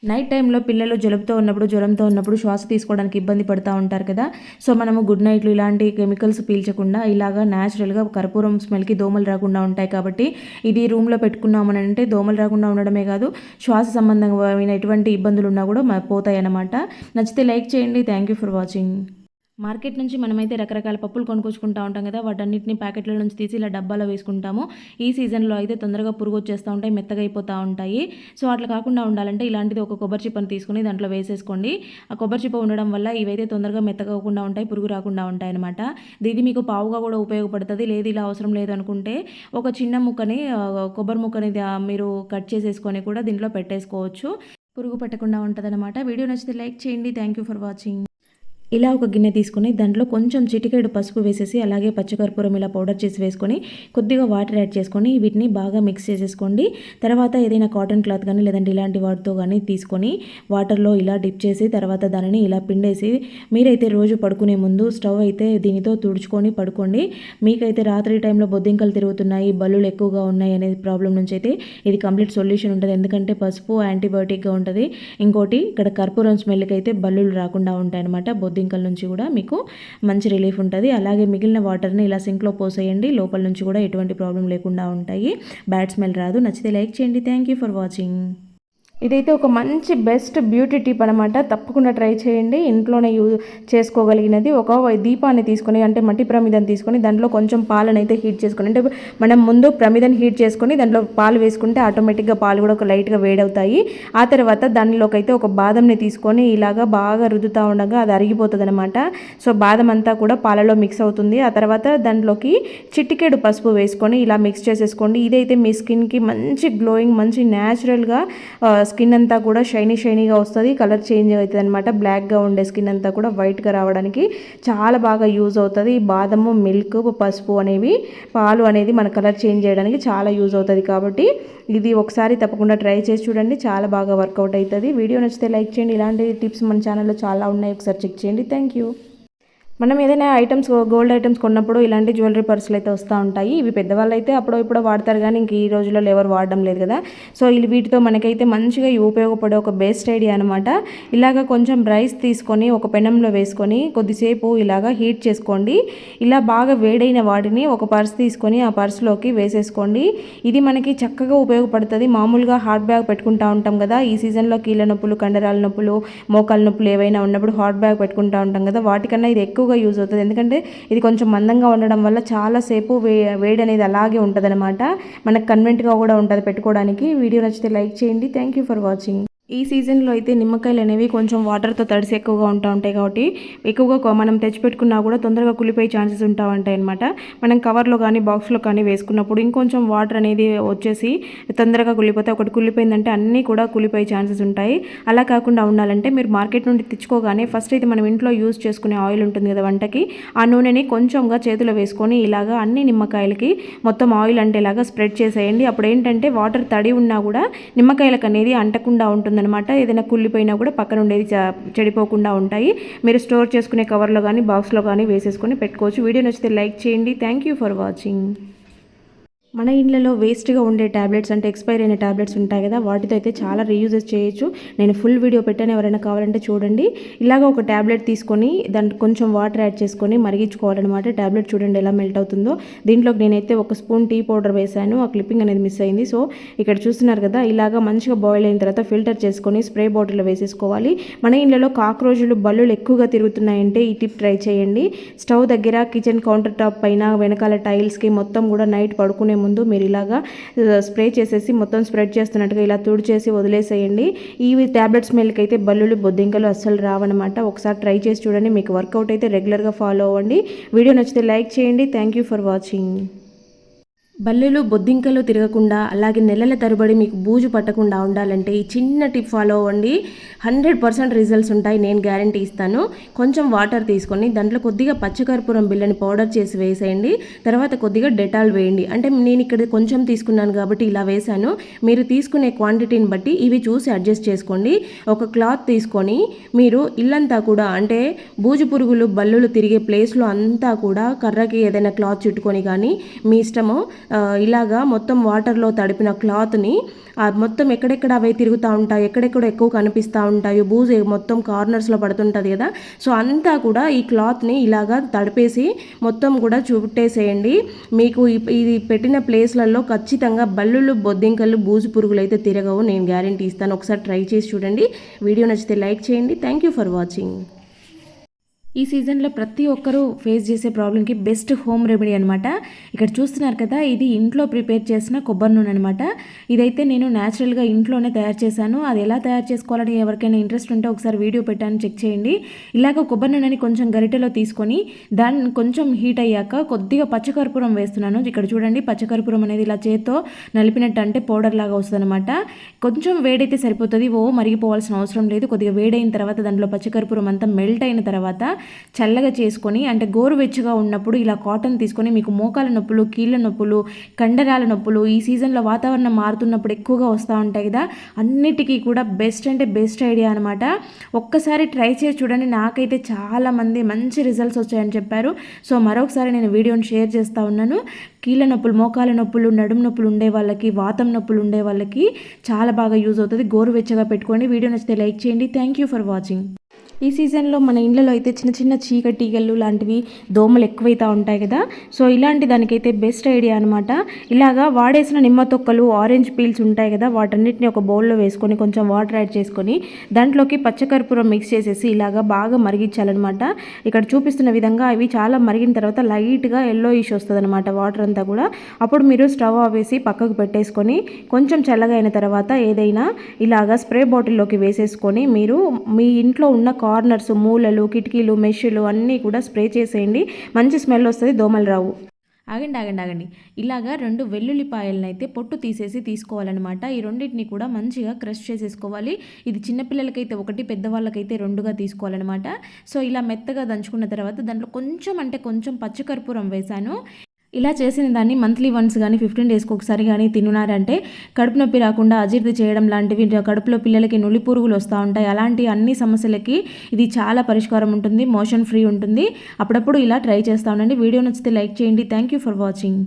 నైట్ టైంలో పిల్లలు జలుబుతో ఉన్నప్పుడు జ్వరంతో ఉన్నప్పుడు శ్వాస తీసుకోవడానికి ఇబ్బంది పడుతూ ఉంటారు కదా. సో మనము గుడ్ నైట్లు ఇలాంటి కెమికల్స్ పీల్చకుండా ఇలాగా న్యాచురల్గా కర్పూరం స్మెల్కి దోమలు రాకుండా ఉంటాయి కాబట్టి ఇది రూమ్లో పెట్టుకున్నామని అంటే దోమలు రాకుండా ఉండడమే కాదు శ్వాస సంబంధమైన ఎటువంటి ఇబ్బందులు ఉన్నా కూడా పోతాయి అన్నమాట నచ్చితే లైక్ చేయండి. Thank you for watching market నుంచి మనమైతే రకరకాల పప్పులు కొనుక్కొచ్చుకుంటూ ఉంటాం కదా వాటన్నిటిని ప్యాకెట్ల నుంచి తీసి ఇలా డబ్బాలో వేసుకుంటాము. ఈ సీజన్లో అయితే తొందరగా పురుగు వచ్చేస్తూ ఉంటాయి మెత్తగా అయిపోతూ ఉంటాయి. సో అట్లా కాకుండా ఉండాలంటే ఇలాంటిది ఒక కొబ్బరి చిప్పను తీసుకుని దాంట్లో వేసేసుకోండి. ఆ కొబ్బరి చిప్ప ఉండడం వల్ల ఇవైతే తొందరగా మెత్తగా ఉంటాయి పురుగు రాకుండా ఉంటాయి అనమాట ఇది మీకు పావుగా కూడా ఉపయోగపడుతుంది. లేదు ఇలా అవసరం లేదు అనుకుంటే ఒక చిన్న ముక్కని కొబ్బరి ముక్కని మీరు కట్ చేసేసుకొని కూడా దీంట్లో పెట్టేసుకోవచ్చు. పురుగు పట్టకుండా ఉంటుంది వీడియో నచ్చితే లైక్ చేయండి. Thank you for watching. ఇలా ఒక గిన్నె తీసుకొని దాంట్లో కొంచెం చిటికెడు పసుపు వేసేసి అలాగే పచ్చకర్పూరం ఇలా పౌడర్ చేసి వేసుకొని కొద్దిగా వాటర్ యాడ్ చేసుకొని వీటిని బాగా మిక్స్ చేసేసుకోండి. తర్వాత ఏదైనా కాటన్ క్లాత్ కానీ లేదంటే ఇలాంటి వాటితో కానీ తీసుకొని వాటర్లో ఇలా డిప్ చేసి తర్వాత దానిని ఇలా పిండేసి మీరైతే రోజు పడుకునే ముందు స్టవ్ అయితే దీనితో తుడుచుకొని పడుకోండి. మీకైతే రాత్రి టైంలో బొద్దింకలు తిరుగుతున్నాయి బల్లులు ఎక్కువగా ఉన్నాయి అనే ప్రాబ్లం నుంచి అయితే ఇది కంప్లీట్ సొల్యూషన్ ఉంటుంది. ఎందుకంటే పసుపు యాంటీబయోటిక్గా ఉంటుంది. ఇంకోటి ఇక్కడ కర్పూరం స్మెల్కి అయితే బల్లులు రాకుండా ఉంటాయి అనమాట బొద్దింకల నుంచి కూడా మీకు మంచి రిలీఫ్ ఉంటుంది. అలాగే మిగిలిన వాటర్ని ఇలా సింక్లో పోసేయండి. లోపల నుంచి కూడా ఎటువంటి ప్రాబ్లం లేకుండా ఉంటాయి. బ్యాడ్ స్మెల్ రాదు. నచ్చితే లైక్ చేయండి. Thank you for watching. ఇదైతే ఒక మంచి బెస్ట్ బ్యూటీ టిప్ అనమాట తప్పకుండా ట్రై చేయండి. ఇంట్లోనే యూజ్ చేసుకోగలిగినది ఒక దీపాన్ని తీసుకొని అంటే మట్టి ప్రమిదని తీసుకొని దాంట్లో కొంచెం పాలను అయితే హీట్ చేసుకొని అంటే మనం ముందు ప్రమిదని హీట్ చేసుకొని దాంట్లో పాలు వేసుకుంటే ఆటోమేటిక్గా పాలు కూడా ఒక లైట్గా వేడవుతాయి. ఆ తర్వాత దానిలోకి అయితే ఒక బాదంని తీసుకొని ఇలాగా బాగా రుద్దుతూ ఉండగా అది అరిగిపోతుంది అనమాట సో బాదం అంతా కూడా పాలలో మిక్స్ అవుతుంది. ఆ తర్వాత దాంట్లోకి చిట్టికేడు పసుపు వేసుకొని ఇలా మిక్స్ చేసేసుకోండి. ఇదైతే మీ స్కిన్కి మంచి గ్లోయింగ్ మంచి న్యాచురల్గా స్కిన్ అంతా కూడా షైనీ షైనీగా వస్తుంది కలర్ చేంజ్ అవుతుంది అనమాట బ్లాక్గా ఉండే స్కిన్ అంతా కూడా వైట్గా రావడానికి చాలా బాగా యూజ్ అవుతుంది. ఈ బాదము మిల్క్ పసుపు అనేవి పాలు అనేది మన కలర్ చేంజ్ చేయడానికి చాలా యూజ్ అవుతుంది కాబట్టి ఇది ఒకసారి తప్పకుండా ట్రై చేసి చూడండి చాలా బాగా వర్కౌట్ అవుతుంది. వీడియో నచ్చితే లైక్ చేయండి. ఇలాంటి టిప్స్ మన ఛానల్లో చాలా ఉన్నాయి. ఒకసారి చెక్ చేయండి. Thank you. మనం ఏదైనా ఐటమ్స్ గోల్డ్ ఐటమ్స్ కొన్నప్పుడు ఇలాంటి జ్యువెలరీ పర్సులు అయితే వస్తూ ఉంటాయి. ఇవి పెద్దవాళ్ళు అయితే అప్పుడో ఇప్పుడు వాడతారు కానీ ఇంక ఈ రోజుల్లో ఎవరు వాడడం లేదు కదా. సో ఇది వీటితో మనకైతే మంచిగా ఉపయోగపడే ఒక బెస్ట్ ఐడియా అనమాట ఇలాగ కొంచెం రైస్ తీసుకొని ఒక పెనంలో వేసుకొని కొద్దిసేపు ఇలాగ హీట్ చేసుకోండి. ఇలా బాగా వేడైన వాటిని ఒక పర్స్ తీసుకొని ఆ పర్స్లోకి వేసేసుకోండి. ఇది మనకి చక్కగా ఉపయోగపడుతుంది. మామూలుగా హాట్ బ్యాగ్ పెట్టుకుంటా ఉంటాం కదా. ఈ సీజన్లో కీళ్ళ నొప్పులు కండరాల నొప్పులు మోకాల నొప్పులు ఏవైనా ఉన్నప్పుడు హాట్ బ్యాగ్ పెట్టుకుంటా ఉంటాం కదా. వాటికన్నా ఇది ఎక్కువ ఎక్కువగా యూజ్ అవుతుంది. ఎందుకంటే ఇది కొంచెం మందంగా ఉండడం వల్ల చాలాసేపు వే వేడి అనేది అలాగే ఉంటుంది అనమాట మనకు కన్వెంట్గా కూడా ఉంటుంది పెట్టుకోవడానికి. వీడియో నచ్చితే లైక్ చేయండి. థ్యాంక్ యూ ఫర్ వాచింగ్ ఈ సీజన్లో అయితే నిమ్మకాయలు అనేవి కొంచెం వాటర్తో తడిసి ఎక్కువగా ఉంటా ఉంటాయి కాబట్టి ఎక్కువగా మనం తెచ్చిపెట్టుకున్నా కూడా తొందరగా కులిపోయే ఛాన్సెస్ ఉంటా ఉంటాయి అనమాట మనం కవర్లో కానీ బాక్స్లో కానీ వేసుకున్నప్పుడు ఇంకొంచెం వాటర్ అనేది వచ్చేసి తొందరగా కుళ్ళిపోతే ఒకటి కుళ్ళిపోయిందంటే అన్నీ కూడా కులిపోయే ఛాన్సెస్ ఉంటాయి. అలా కాకుండా ఉండాలంటే మీరు మార్కెట్ నుండి తెచ్చుకోగానే ఫస్ట్ అయితే మనం ఇంట్లో యూజ్ చేసుకునే ఆయిల్ ఉంటుంది కదా వంటకి ఆ నూనెని కొంచెంగా చేతిలో వేసుకొని ఇలాగా అన్ని నిమ్మకాయలకి మొత్తం ఆయిల్ అంటే ఇలాగా స్ప్రెడ్ చేసేయండి. అప్పుడు ఏంటంటే వాటర్ తడి ఉన్నా కూడా నిమ్మకాయలకు అనేది అంటకుండా ఉంటుంది ఉంటుందన్నమాట ఏదైనా కుళ్ళిపోయినా కూడా పక్కన ఉండేది చెడిపోకుండా ఉంటాయి. మీరు స్టోర్ చేసుకునే కవర్లో కానీ బాక్స్లో కానీ వేసేసుకొని పెట్టుకోవచ్చు. వీడియో నచ్చితే లైక్ చేయండి. Thank you for watching. మన ఇళ్ళలో వేస్ట్గా ఉండే ట్యాబ్లెట్స్ అంటే ఎక్స్పైర్ అయిన ట్యాబ్లెట్స్ ఉంటాయి కదా వాటితో అయితే చాలా రీయూజెస్ చేయొచ్చు. నేను ఫుల్ వీడియో పెట్టాను ఎవరైనా కావాలంటే చూడండి. ఇలాగ ఒక ట్యాబ్లెట్ తీసుకొని దాంట్లో కొంచెం వాటర్ యాడ్ చేసుకొని మరిగించుకోవాలన్నమాట. ట్యాబ్లెట్ చూడండి ఎలా మెల్ట్ అవుతుందో. దీంట్లోకి నేనైతే ఒక స్పూన్ టీ పౌడర్ వేసాను ఆ క్లిప్పింగ్ అనేది మిస్ అయింది. సో ఇక్కడ చూస్తున్నారు కదా ఇలాగ మంచిగా బాయిల్ అయిన తర్వాత ఫిల్టర్ చేసుకొని స్ప్రే బాటిల్లో వేసేసుకోవాలి. మన ఇళ్ళలో కాక్రోజులు బల్లులు ఎక్కువగా తిరుగుతున్నాయంటే ఈ టిప్ ట్రై చేయండి. స్టవ్ దగ్గర కిచెన్ కౌంటర్ టాప్ పైన వెనకాల టైల్స్కి మొత్తం కూడా నైట్ పడుకునే ముందు మీరు ఇలాగా స్ప్రే చేసేసి మొత్తం స్ప్రెడ్ చేస్తున్నట్టుగా ఇలా తుడిచేసి వదిలేసేయండి. ఈ ట్యాబ్లెట్ స్మెల్కి అయితే బల్లులు బొద్దింకలు అస్సలు రావన్నమాట ఒకసారి ట్రై చేసి చూడండి మీకు వర్కౌట్ అయితే రెగ్యులర్గా ఫాలో అవ్వండి. వీడియో నచ్చితే లైక్ చేయండి. Thank you for watching. బల్లులు బొద్దింకలు తిరగకుండా అలాగే నెలల తరబడి మీకు బూజు పట్టకుండా ఉండాలంటే ఈ చిన్న టిప్ ఫాలో అవ్వండి. హండ్రెడ్ పర్సెంట్ రిజల్ట్స్ ఉంటాయి నేను గ్యారంటీ ఇస్తాను. కొంచెం వాటర్ తీసుకొని దాంట్లో కొద్దిగా పచ్చకర్పూరం బిల్లని పౌడర్ చేసి వేసేయండి. తర్వాత కొద్దిగా డెటాల్ వేయండి. అంటే నేను ఇక్కడ కొంచెం తీసుకున్నాను కాబట్టి ఇలా వేశాను. మీరు తీసుకునే క్వాంటిటీని బట్టి ఇవి చూసి అడ్జస్ట్ చేసుకోండి. ఒక క్లాత్ తీసుకొని మీరు ఇల్లంతా కూడా అంటే బూజు పురుగులు బల్లులు తిరిగే ప్లేస్లో అంతా కూడా కర్రకి ఏదైనా క్లాత్ చుట్టుకొని కానీ మీ ఇష్టము ఇలాగా మొత్తం వాటర్లో తడిపిన క్లాత్ని మొత్తం ఎక్కడెక్కడ అవి తిరుగుతూ ఉంటాయి ఎక్కడెక్కడ ఎక్కువ కనిపిస్తూ ఉంటాయి బూజు మొత్తం కార్నర్స్లో పడుతుంటుంది కదా. సో అంతా కూడా ఈ క్లాత్ని ఇలాగా తడిపేసి మొత్తం కూడా చుట్టేసేయండి. మీకు ఇది పెట్టిన ప్లేస్లలో ఖచ్చితంగా బల్లులు బొద్దింకలు బూజు పురుగులు అయితే తిరగవు. నేను గ్యారంటీ ఇస్తాను. ఒకసారి ట్రై చేసి చూడండి. వీడియో నచ్చితే లైక్ చేయండి. Thank you for watching. ఈ సీజన్లో ప్రతి ఒక్కరూ ఫేస్ చేసే ప్రాబ్లంకి బెస్ట్ హోమ్ రెమెడీ అనమాట ఇక్కడ చూస్తున్నారు కదా ఇది ఇంట్లో ప్రిపేర్ చేసిన కొబ్బరి నూనె అనమాట ఇదైతే నేను న్యాచురల్గా ఇంట్లోనే తయారు చేశాను. అది ఎలా తయారు చేసుకోవాలని ఎవరికైనా ఇంట్రెస్ట్ ఉంటే ఒకసారి వీడియో పెట్టాను చెక్ చేయండి. ఇలాగ కొబ్బరి నూనెని కొంచెం గరిటెలో తీసుకొని దాన్ని కొంచెం హీట్ అయ్యాక కొద్దిగా పచ్చకర్పూరం వేస్తున్నాను. ఇక్కడ చూడండి పచ్చకర్పూరం అనేది ఇలా చేత్తో నలిపినట్టు అంటే పౌడర్ లాగా వస్తుంది అనమాట కొంచెం వేడైతే సరిపోతుంది. ఓ మరిగిపోవాల్సిన అవసరం లేదు. కొద్దిగా వేడైన తర్వాత దాంట్లో పచ్చకర్పూరం అంతా మెల్ట్ అయిన తర్వాత చల్లగా చేసుకొని అంటే గోరువెచ్చగా ఉన్నప్పుడు ఇలా కాటన్ తీసుకొని మీకు మోకాల నొప్పులు కీళ్ళ నొప్పులు కండరాల నొప్పులు ఈ సీజన్లో వాతావరణం మారుతున్నప్పుడు ఎక్కువగా వస్తూ ఉంటాయి కదా అన్నిటికీ కూడా బెస్ట్ అంటే బెస్ట్ ఐడియా అనమాట ఒక్కసారి ట్రై చేసి చూడండి. నాకైతే చాలామంది మంచి రిజల్ట్స్ వచ్చాయని చెప్పారు. సో మరొకసారి నేను వీడియోని షేర్ చేస్తూ ఉన్నాను. కీళ్ళ నొప్పులు మోకాల నొప్పులు నడుము నొప్పులు ఉండే వాళ్ళకి వాతం నొప్పులు ఉండే వాళ్ళకి చాలా బాగా యూజ్ అవుతుంది. గోరువెచ్చగా పెట్టుకోండి. వీడియో నచ్చితే లైక్ చేయండి. Thank you for watching. ఈ సీజన్లో మన ఇండ్లలో అయితే చిన్న చిన్న చీకటీగలు లాంటివి దోమలు ఎక్కువైతే ఉంటాయి కదా. సో ఇలాంటి దానికైతే బెస్ట్ ఐడియా అనమాట ఇలాగా వాడేసిన నిమ్మ తొక్కలు ఆరెంజ్ పీల్స్ ఉంటాయి కదా వాటన్నిటిని ఒక బౌల్లో వేసుకొని కొంచెం వాటర్ యాడ్ చేసుకొని దాంట్లోకి పచ్చకర్పూరం మిక్స్ చేసేసి ఇలాగా బాగా మరిగించాలన్నమాట. ఇక్కడ చూపిస్తున్న విధంగా అవి చాలా మరిగిన తర్వాత లైట్గా ఎల్లో ఇష్ వస్తుంది అనమాట వాటర్ అంతా కూడా. అప్పుడు మీరు స్టవ్ ఆవేసి పక్కకు పెట్టేసుకొని కొంచెం చల్లగా అయిన తర్వాత ఏదైనా ఇలాగా స్ప్రే బాటిల్లోకి వేసేసుకొని మీరు మీ ఇంట్లో ఉన్న కార్నర్స్ మూలలు కిటికీలు మెష్లు అన్నీ కూడా స్ప్రే చేసేయండి. మంచి స్మెల్ వస్తుంది దోమలు రావు. ఆగండి ఆగండి ఆగండి. ఇలాగా రెండు వెల్లుల్లిపాయలను అయితే పొట్టు తీసేసి తీసుకోవాలన్నమాట. ఈ రెండింటిని కూడా మంచిగా క్రష్ చేసేసుకోవాలి. ఇది చిన్నపిల్లలకైతే ఒకటి పెద్దవాళ్ళకైతే రెండుగా తీసుకోవాలన్నమాట. సో ఇలా మెత్తగా దంచుకున్న తర్వాత దాంట్లో కొంచెం అంటే కొంచెం పచ్చకర్పూరం వేశాను. ఇలా చేసిన దాన్ని మంత్లీ వన్స్ కానీ ఫిఫ్టీన్ డేస్కి ఒకసారి కానీ తిన్నారంటే కడుపు నొప్పి రాకుండా అజీర్తి చేయడం లాంటివి కడుపులో పిల్లలకి నులి పురుగులు వస్తూ ఉంటాయి. అలాంటి అన్ని సమస్యలకి ఇది చాలా పరిష్కారం ఉంటుంది మోషన్ ఫ్రీ ఉంటుంది. అప్పుడప్పుడు ఇలా ట్రై చేస్తూ ఉండండి. వీడియో నచ్చితే లైక్ చేయండి. థ్యాంక్ యూ ఫర్ వాచింగ్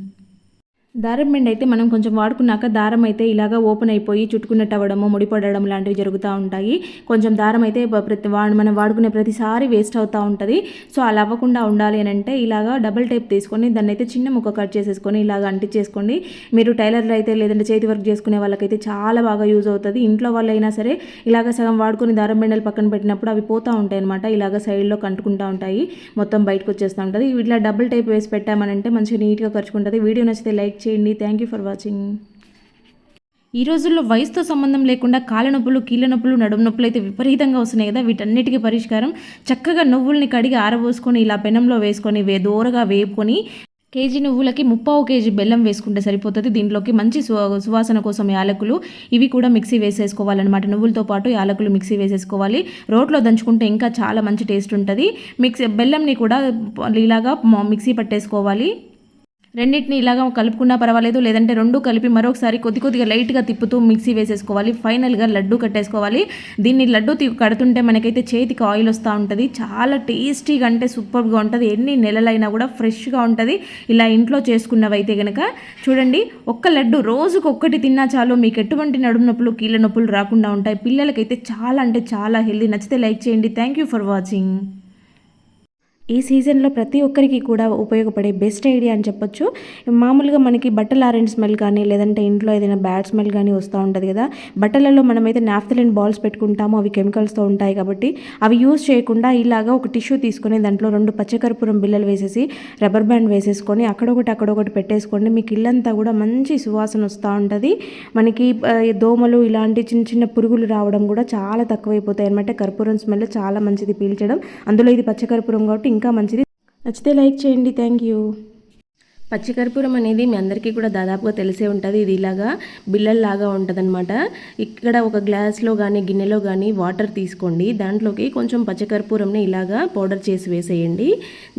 దారం బెండ్ అయితే మనం కొంచెం వాడుకున్నాక దారం అయితే ఇలాగ ఓపెన్ అయిపోయి చుట్టుకున్నట్టు అవ్వడము ముడిపడడం లాంటివి జరుగుతూ ఉంటాయి. కొంచెం దారం అయితే ప్రతి వా- మనం వాడుకునే ప్రతిసారి వేస్ట్ అవుతూ ఉంటుంది. సో అలా అవ్వకుండా ఉండాలి అని అంటే ఇలాగా డబుల్ టైప్ తీసుకొని దాన్ని అయితే చిన్న ముక్క కట్ చేసేసుకొని ఇలాగ అంటించేసుకోండి. మీరు టైలర్లు అయితే లేదంటే చేతి వర్క్ చేసుకునే వాళ్ళకైతే చాలా బాగా యూజ్ అవుతుంది. ఇంట్లో వాళ్ళైనా సరే ఇలాగ సగం వాడుకొని దారం బెండలు పక్కన పెట్టినప్పుడు అవి పోతూ ఉంటాయి అనమాట ఇలాగ సైడ్లో కంటుకుంటూ ఉంటాయి. మొత్తం బయటకు వచ్చేస్తూ ఉంటుంది. ఇట్లా డబుల్ టైప్ వేసి పెట్టామనంటే మంచిగా నీట్గా ఖర్చుకుంటుంది వీడియో నచ్చితే లైక్ చేయండి. థ్యాంక్ యూ ఫర్ వాచింగ్ ఈ రోజుల్లో వయసుతో సంబంధం లేకుండా కాళ్ళ నొప్పులు కీళ్ళ నొప్పులు నడుము నొప్పులు అయితే విపరీతంగా వస్తున్నాయి కదా. వీటన్నిటికీ పరిష్కారం చక్కగా నువ్వుల్ని కడిగి ఆరబోసుకొని ఇలా పెనంలో వేసుకొని వే దూరగా వేపుకొని కేజీ నువ్వులకి ముప్పావు కేజీ బెల్లం వేసుకుంటే సరిపోతుంది. దీంట్లోకి మంచి సు- సువాసన కోసం యాలకులు ఇవి కూడా మిక్సీ వేసేసుకోవాలన్నమాట. నువ్వులతో పాటు యాలకులు మిక్సీ వేసేసుకోవాలి. రోట్లో దంచుకుంటే ఇంకా చాలా మంచి టేస్ట్ ఉంటుంది. మిక్సీ బెల్లంని కూడా ఇలాగా మిక్సీ పట్టేసుకోవాలి. రెండింటిని ఇలాగా కలుపుకున్నా పర్వాలేదు లేదంటే రెండు కలిపి మరొకసారి కొద్ది కొద్దిగా లైట్గా తిప్పుతూ మిక్సీ వేసేసుకోవాలి ఫైనల్గా లడ్డు కట్టేసుకోవాలి. దీన్ని లడ్డు తి- కడుతుంటే మనకైతే చేతికి ఆయిల్ వస్తూ ఉంటుంది. చాలా టేస్టీగా అంటే సూపర్గా ఉంటుంది. ఎన్ని నెలలైనా కూడా ఫ్రెష్గా ఉంటుంది. ఇలా ఇంట్లో చేసుకున్నవైతే కనుక చూడండి ఒక్క లడ్డు రోజుకు ఒక్కటి తిన్నా చాలు. మీకు ఎటువంటి నడుము నొప్పులు కీళ్ళ నొప్పులు రాకుండా ఉంటాయి. పిల్లలకైతే చాలా అంటే చాలా హెల్దీ. నచ్చితే లైక్ చేయండి. Thank you for watching. ఈ సీజన్లో ప్రతి ఒక్కరికి కూడా ఉపయోగపడే బెస్ట్ ఐడియా అని చెప్పొచ్చు. మామూలుగా మనకి బట్టల ఆరెంజ్ స్మెల్ కానీ లేదంటే ఇంట్లో ఏదైనా బ్యాడ్ స్మెల్ కానీ వస్తూ ఉంటుంది కదా. బట్టలలో మనమైతే నాఫ్తలిన్ బాల్స్ పెట్టుకుంటాము అవి కెమికల్స్తో ఉంటాయి కాబట్టి అవి యూజ్ చేయకుండా ఇలాగా ఒక టిష్యూ తీసుకొని దాంట్లో రెండు పచ్చకర్పూరం బిళ్ళలు వేసేసి రబ్బర్ బ్యాండ్ వేసేసుకొని అక్కడొకటి అక్కడొకటి పెట్టేసుకోండి. మీకు ఇల్లంతా కూడా మంచి సువాసన వస్తూ ఉంటుంది. మనకి దోమలు ఇలాంటి చిన్న చిన్న పురుగులు రావడం కూడా చాలా తక్కువైపోతాయి అనమాట కర్పూరం స్మెల్ చాలా మంచిది పీల్చడం. అందులో ఇది పచ్చకర్పూరం కాబట్టి ఇంకా మంచిది. నచ్చితే లైక్ చేయండి. Thank you. పచ్చికర్పూరం అనేది మీ అందరికీ కూడా దాదాపుగా తెలిసే ఉంటుంది. ఇది ఇలాగా బిళ్ళల్లాగా ఉంటుందన్నమాట. ఇక్కడ ఒక గ్లాస్లో కానీ గిన్నెలో కానీ వాటర్ తీసుకోండి. దాంట్లోకి కొంచెం పచ్చికర్పూరంని ఇలాగా పౌడర్ చేసి వేసేయండి.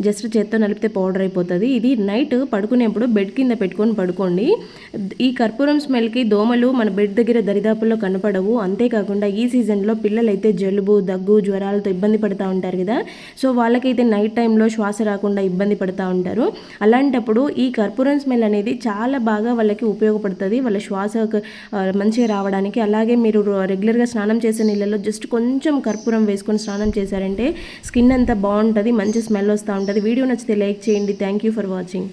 జస్ట్ చేత్తో నలిపితే పౌడర్ అయిపోతుంది. ఇది నైట్ పడుకునేప్పుడు బెడ్ కింద పెట్టుకొని పడుకోండి. ఈ కర్పూరం స్మెల్కి దోమలు మన బెడ్ దగ్గర దరిదాపుల్లో కనపడవు. అంతేకాకుండా ఈ సీజన్లో పిల్లలైతే జలుబు దగ్గు జ్వరాలతో ఇబ్బంది పడుతూ ఉంటారు కదా. సో వాళ్ళకైతే నైట్ టైంలో శ్వాస రాకుండా ఇబ్బంది పడుతూ ఉంటారు. అలాంటప్పుడు ఈ ఈ కర్పూరం స్మెల్ అనేది చాలా బాగా వాళ్ళకి ఉపయోగపడుతుంది. వాళ్ళ శ్వాస మంచిగా రావడానికి. అలాగే మీరు రెగ్యులర్గా స్నానం చేసే నీళ్ళలో జస్ట్ కొంచెం కర్పూరం వేసుకొని స్నానం చేశారంటే స్కిన్ అంతా బాగుంటుంది మంచి స్మెల్ వస్తూ ఉంటుంది. వీడియో నచ్చితే లైక్ చేయండి. Thank you for watching.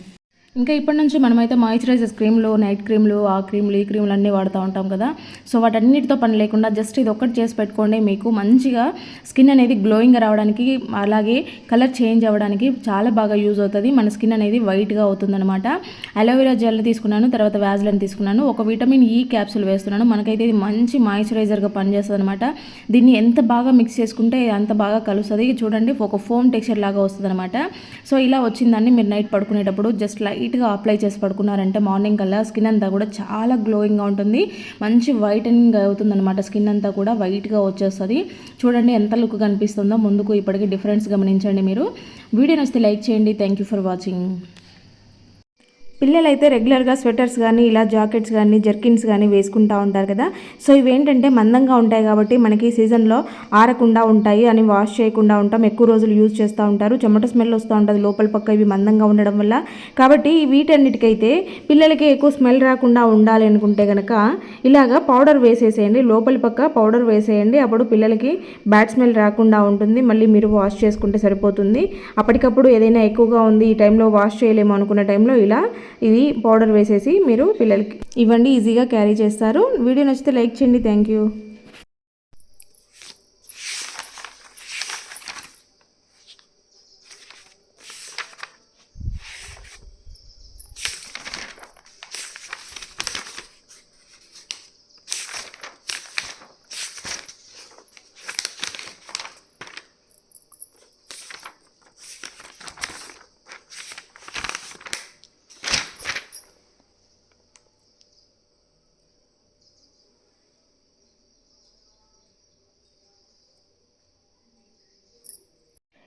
ఇంకా ఇప్పటి నుంచి మనమైతే మాయిశ్చరైజర్స్ క్రీమ్లు నైట్ క్రీమ్లు ఆ క్రీమ్లు ఈ క్రీమ్లు అన్నీ వాడుతూ ఉంటాం కదా. సో వాటన్నిటితో పని లేకుండా జస్ట్ ఇది ఒక్కటి చేసి పెట్టుకోండి మీకు మంచిగా స్కిన్ అనేది గ్లోయింగ్ రావడానికి అలాగే కలర్ చేంజ్ అవ్వడానికి చాలా బాగా యూజ్ అవుతుంది. మన స్కిన్ అనేది వైట్గా అవుతుందనమాట అలోవెరా జెల్ తీసుకున్నాను తర్వాత వ్యాజ్లైన్ తీసుకున్నాను. ఒక విటమిన్ ఈ క్యాప్సూల్ వేస్తున్నాను. మనకైతే ఇది మంచి మాయిశ్చరైజర్గా పనిచేస్తుంది అనమాట దీన్ని ఎంత బాగా మిక్స్ చేసుకుంటే అంత బాగా కలుస్తుంది. చూడండి ఒక ఫోమ్ టెక్స్చర్ లాగా వస్తుంది అనమాట సో ఇలా వచ్చిందాన్ని మీరు నైట్ పడుకునేటప్పుడు జస్ట్ లైట్గా అప్లై చేసి పడుకున్నారంటే మార్నింగ్ కల్లా స్కిన్ అంతా కూడా చాలా గ్లోయింగ్గా ఉంటుంది. మంచి వైటనింగ్ అవుతుంది అనమాట స్కిన్ అంతా కూడా వైట్గా వచ్చేస్తుంది. చూడండి ఎంత లుక్ కనిపిస్తుందో ముందుకు ఇప్పటికీ డిఫరెన్స్ గమనించండి మీరు. వీడియో నచ్చితే లైక్ చేయండి. Thank you for watching. పిల్లలైతే రెగ్యులర్గా స్వెటర్స్ కానీ ఇలా జాకెట్స్ కానీ జర్కిన్స్ కానీ వేసుకుంటూ ఉంటారు కదా. సో ఇవేంటంటే మందంగా ఉంటాయి కాబట్టి మనకి సీజన్లో ఆరకుండా ఉంటాయి అని వాష్ చేయకుండా ఉంటాం. ఎక్కువ రోజులు యూజ్ చేస్తూ ఉంటారు. చెమట స్మెల్ వస్తూ ఉంటుంది లోపల పక్క ఇవి మందంగా ఉండడం వల్ల. కాబట్టి వీటన్నిటికైతే పిల్లలకి ఎక్కువ స్మెల్ రాకుండా ఉండాలి అనుకుంటే కనుక ఇలాగా పౌడర్ వేసేసేయండి. లోపల పక్క పౌడర్ వేసేయండి. అప్పుడు పిల్లలకి బ్యాడ్ స్మెల్ రాకుండా ఉంటుంది. మళ్ళీ మీరు వాష్ చేసుకుంటే సరిపోతుంది. అప్పటికప్పుడు ఏదైనా ఎక్కువగా ఉంది ఈ టైంలో వాష్ చేయలేము అనుకున్న టైంలో ఇలా ఇది పౌడర్ వేసేసి మీరు పిల్లలకి ఇవ్వండి ఈజీగా క్యారీ చేస్తారు. వీడియో నచ్చితే లైక్ చేయండి. థ్యాంక్ యూ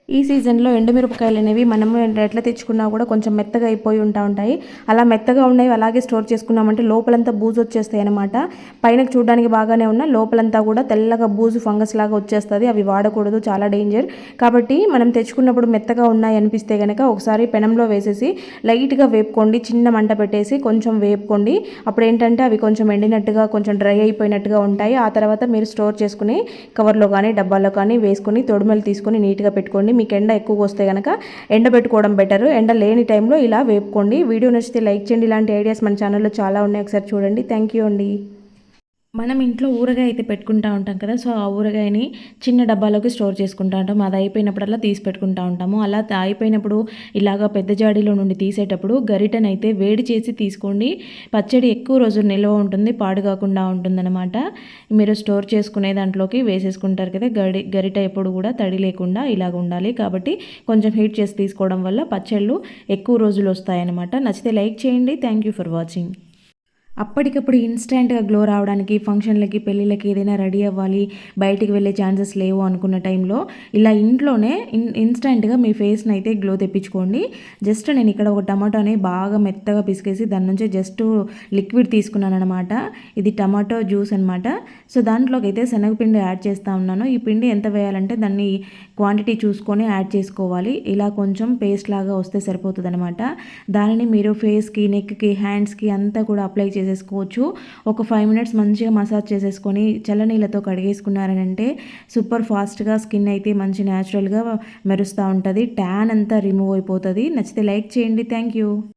ఈ సీజన్లో ఎండుమిరపకాయలు అనేవి మనము ఎట్లా తెచ్చుకున్నా కూడా కొంచెం మెత్తగా అయిపోయి ఉంటా ఉంటాయి. అలా మెత్తగా ఉన్నవి అలాగే స్టోర్ చేసుకున్నామంటే లోపలంతా బూజు వచ్చేస్తాయి అనమాట పైన చూడడానికి బాగానే ఉన్న లోపలంతా కూడా తెల్లగా బూజు ఫంగస్ లాగా వచ్చేస్తుంది. అవి వాడకూడదు చాలా డేంజర్. కాబట్టి మనం తెచ్చుకున్నప్పుడు మెత్తగా ఉన్నాయి అనిపిస్తే కనుక ఒకసారి పెనంలో వేసేసి లైట్గా వేపుకోండి చిన్న మంట పెట్టేసి కొంచెం వేపుకోండి. అప్పుడు ఏంటంటే అవి కొంచెం ఎండినట్టుగా కొంచెం డ్రై అయిపోయినట్టుగా ఉంటాయి. ఆ తర్వాత మీరు స్టోర్ చేసుకుని కవర్లో కానీ డబ్బాలో కానీ వేసుకొని తొడుమలు తీసుకొని నీట్గా పెట్టుకోండి. మీకు ఎండ ఎక్కువగా వస్తే కనుక ఎండ పెట్టుకోవడం బెటర్ ఎండ లేని టైంలో ఇలా వేపుకోండి. వీడియో నచ్చితే లైక్ చేయండి. ఇలాంటి ఐడియాస్ మన ఛానల్లో చాలా ఉన్నాయి. ఒకసారి చూడండి. థ్యాంక్ యూ అండి. మనం ఇంట్లో ఊరగాయ అయితే పెట్టుకుంటా ఉంటాం కదా సో ఆ ఊరగాయని చిన్న డబ్బాలోకి స్టోర్ చేసుకుంటా ఉంటాం. అది అయిపోయినప్పుడల్లా తీసి పెట్టుకుంటా ఉంటాము. అలా అయిపోయినప్పుడు ఇలాగ పెద్ద జాడీలో నుండి తీసేటప్పుడు గరిటెనైతే వేడి చేసి తీసుకోండి. పచ్చడి ఎక్కువ రోజులు నిల్వ ఉంటుంది పాడు కాకుండా ఉంటుందన్నమాట. మీరు స్టోర్ చేసుకునే దాంట్లోకి వేసేసుకుంటారు కదా గడి గరిట ఎప్పుడు కూడా తడి లేకుండా ఇలాగ ఉండాలి. కాబట్టి కొంచెం హీట్ చేసి తీసుకోవడం వల్ల పచ్చళ్ళు ఎక్కువ రోజులు వస్తాయన్నమాట. నచ్చితే లైక్ చేయండి. Thank you for watching. అప్పటికప్పుడు ఇన్స్టెంట్గా గ్లో రావడానికి ఫంక్షన్లకి పెళ్ళిళ్ళకి ఏదైనా రెడీ అవ్వాలి బయటికి వెళ్ళే ఛాన్సెస్ లేవు అనుకున్న టైంలో ఇలా ఇంట్లోనే ఇన్ ఇన్స్టెంట్గా మీ ఫేస్ని అయితే గ్లో తెప్పించుకోండి. జస్ట్ నేను ఇక్కడ ఒక టమాటోని బాగా మెత్తగా పిసికేసి దాని నుంచి జస్ట్ లిక్విడ్ తీసుకున్నాను అనమాట ఇది టమాటో జ్యూస్ అనమాట సో దాంట్లోకి అయితే శనగపిండి యాడ్ చేస్తూ ఉన్నాను. ఈ పిండి ఎంత వేయాలంటే దాన్ని క్వాంటిటీ చూసుకొని యాడ్ చేసుకోవాలి. ఇలా కొంచెం పేస్ట్ లాగా వస్తే సరిపోతుంది అనమాట దానిని మీరు ఫేస్కి నెక్కి హ్యాండ్స్కి అంతా కూడా అప్లై చేసి చేసేసుకోవచ్చు. ఒక ఫైవ్ మినిట్స్ మంచిగా మసాజ్ చేసేసుకొని చల్లనీళ్ళతో కడిగేసుకున్నారనంటే సూపర్ ఫాస్ట్గా స్కిన్ అయితే మంచి న్యాచురల్గా మెరుస్తూ ఉంటుంది. ట్యాన్ అంతా రిమూవ్ అయిపోతుంది. నచ్చితే లైక్ చేయండి. Thank you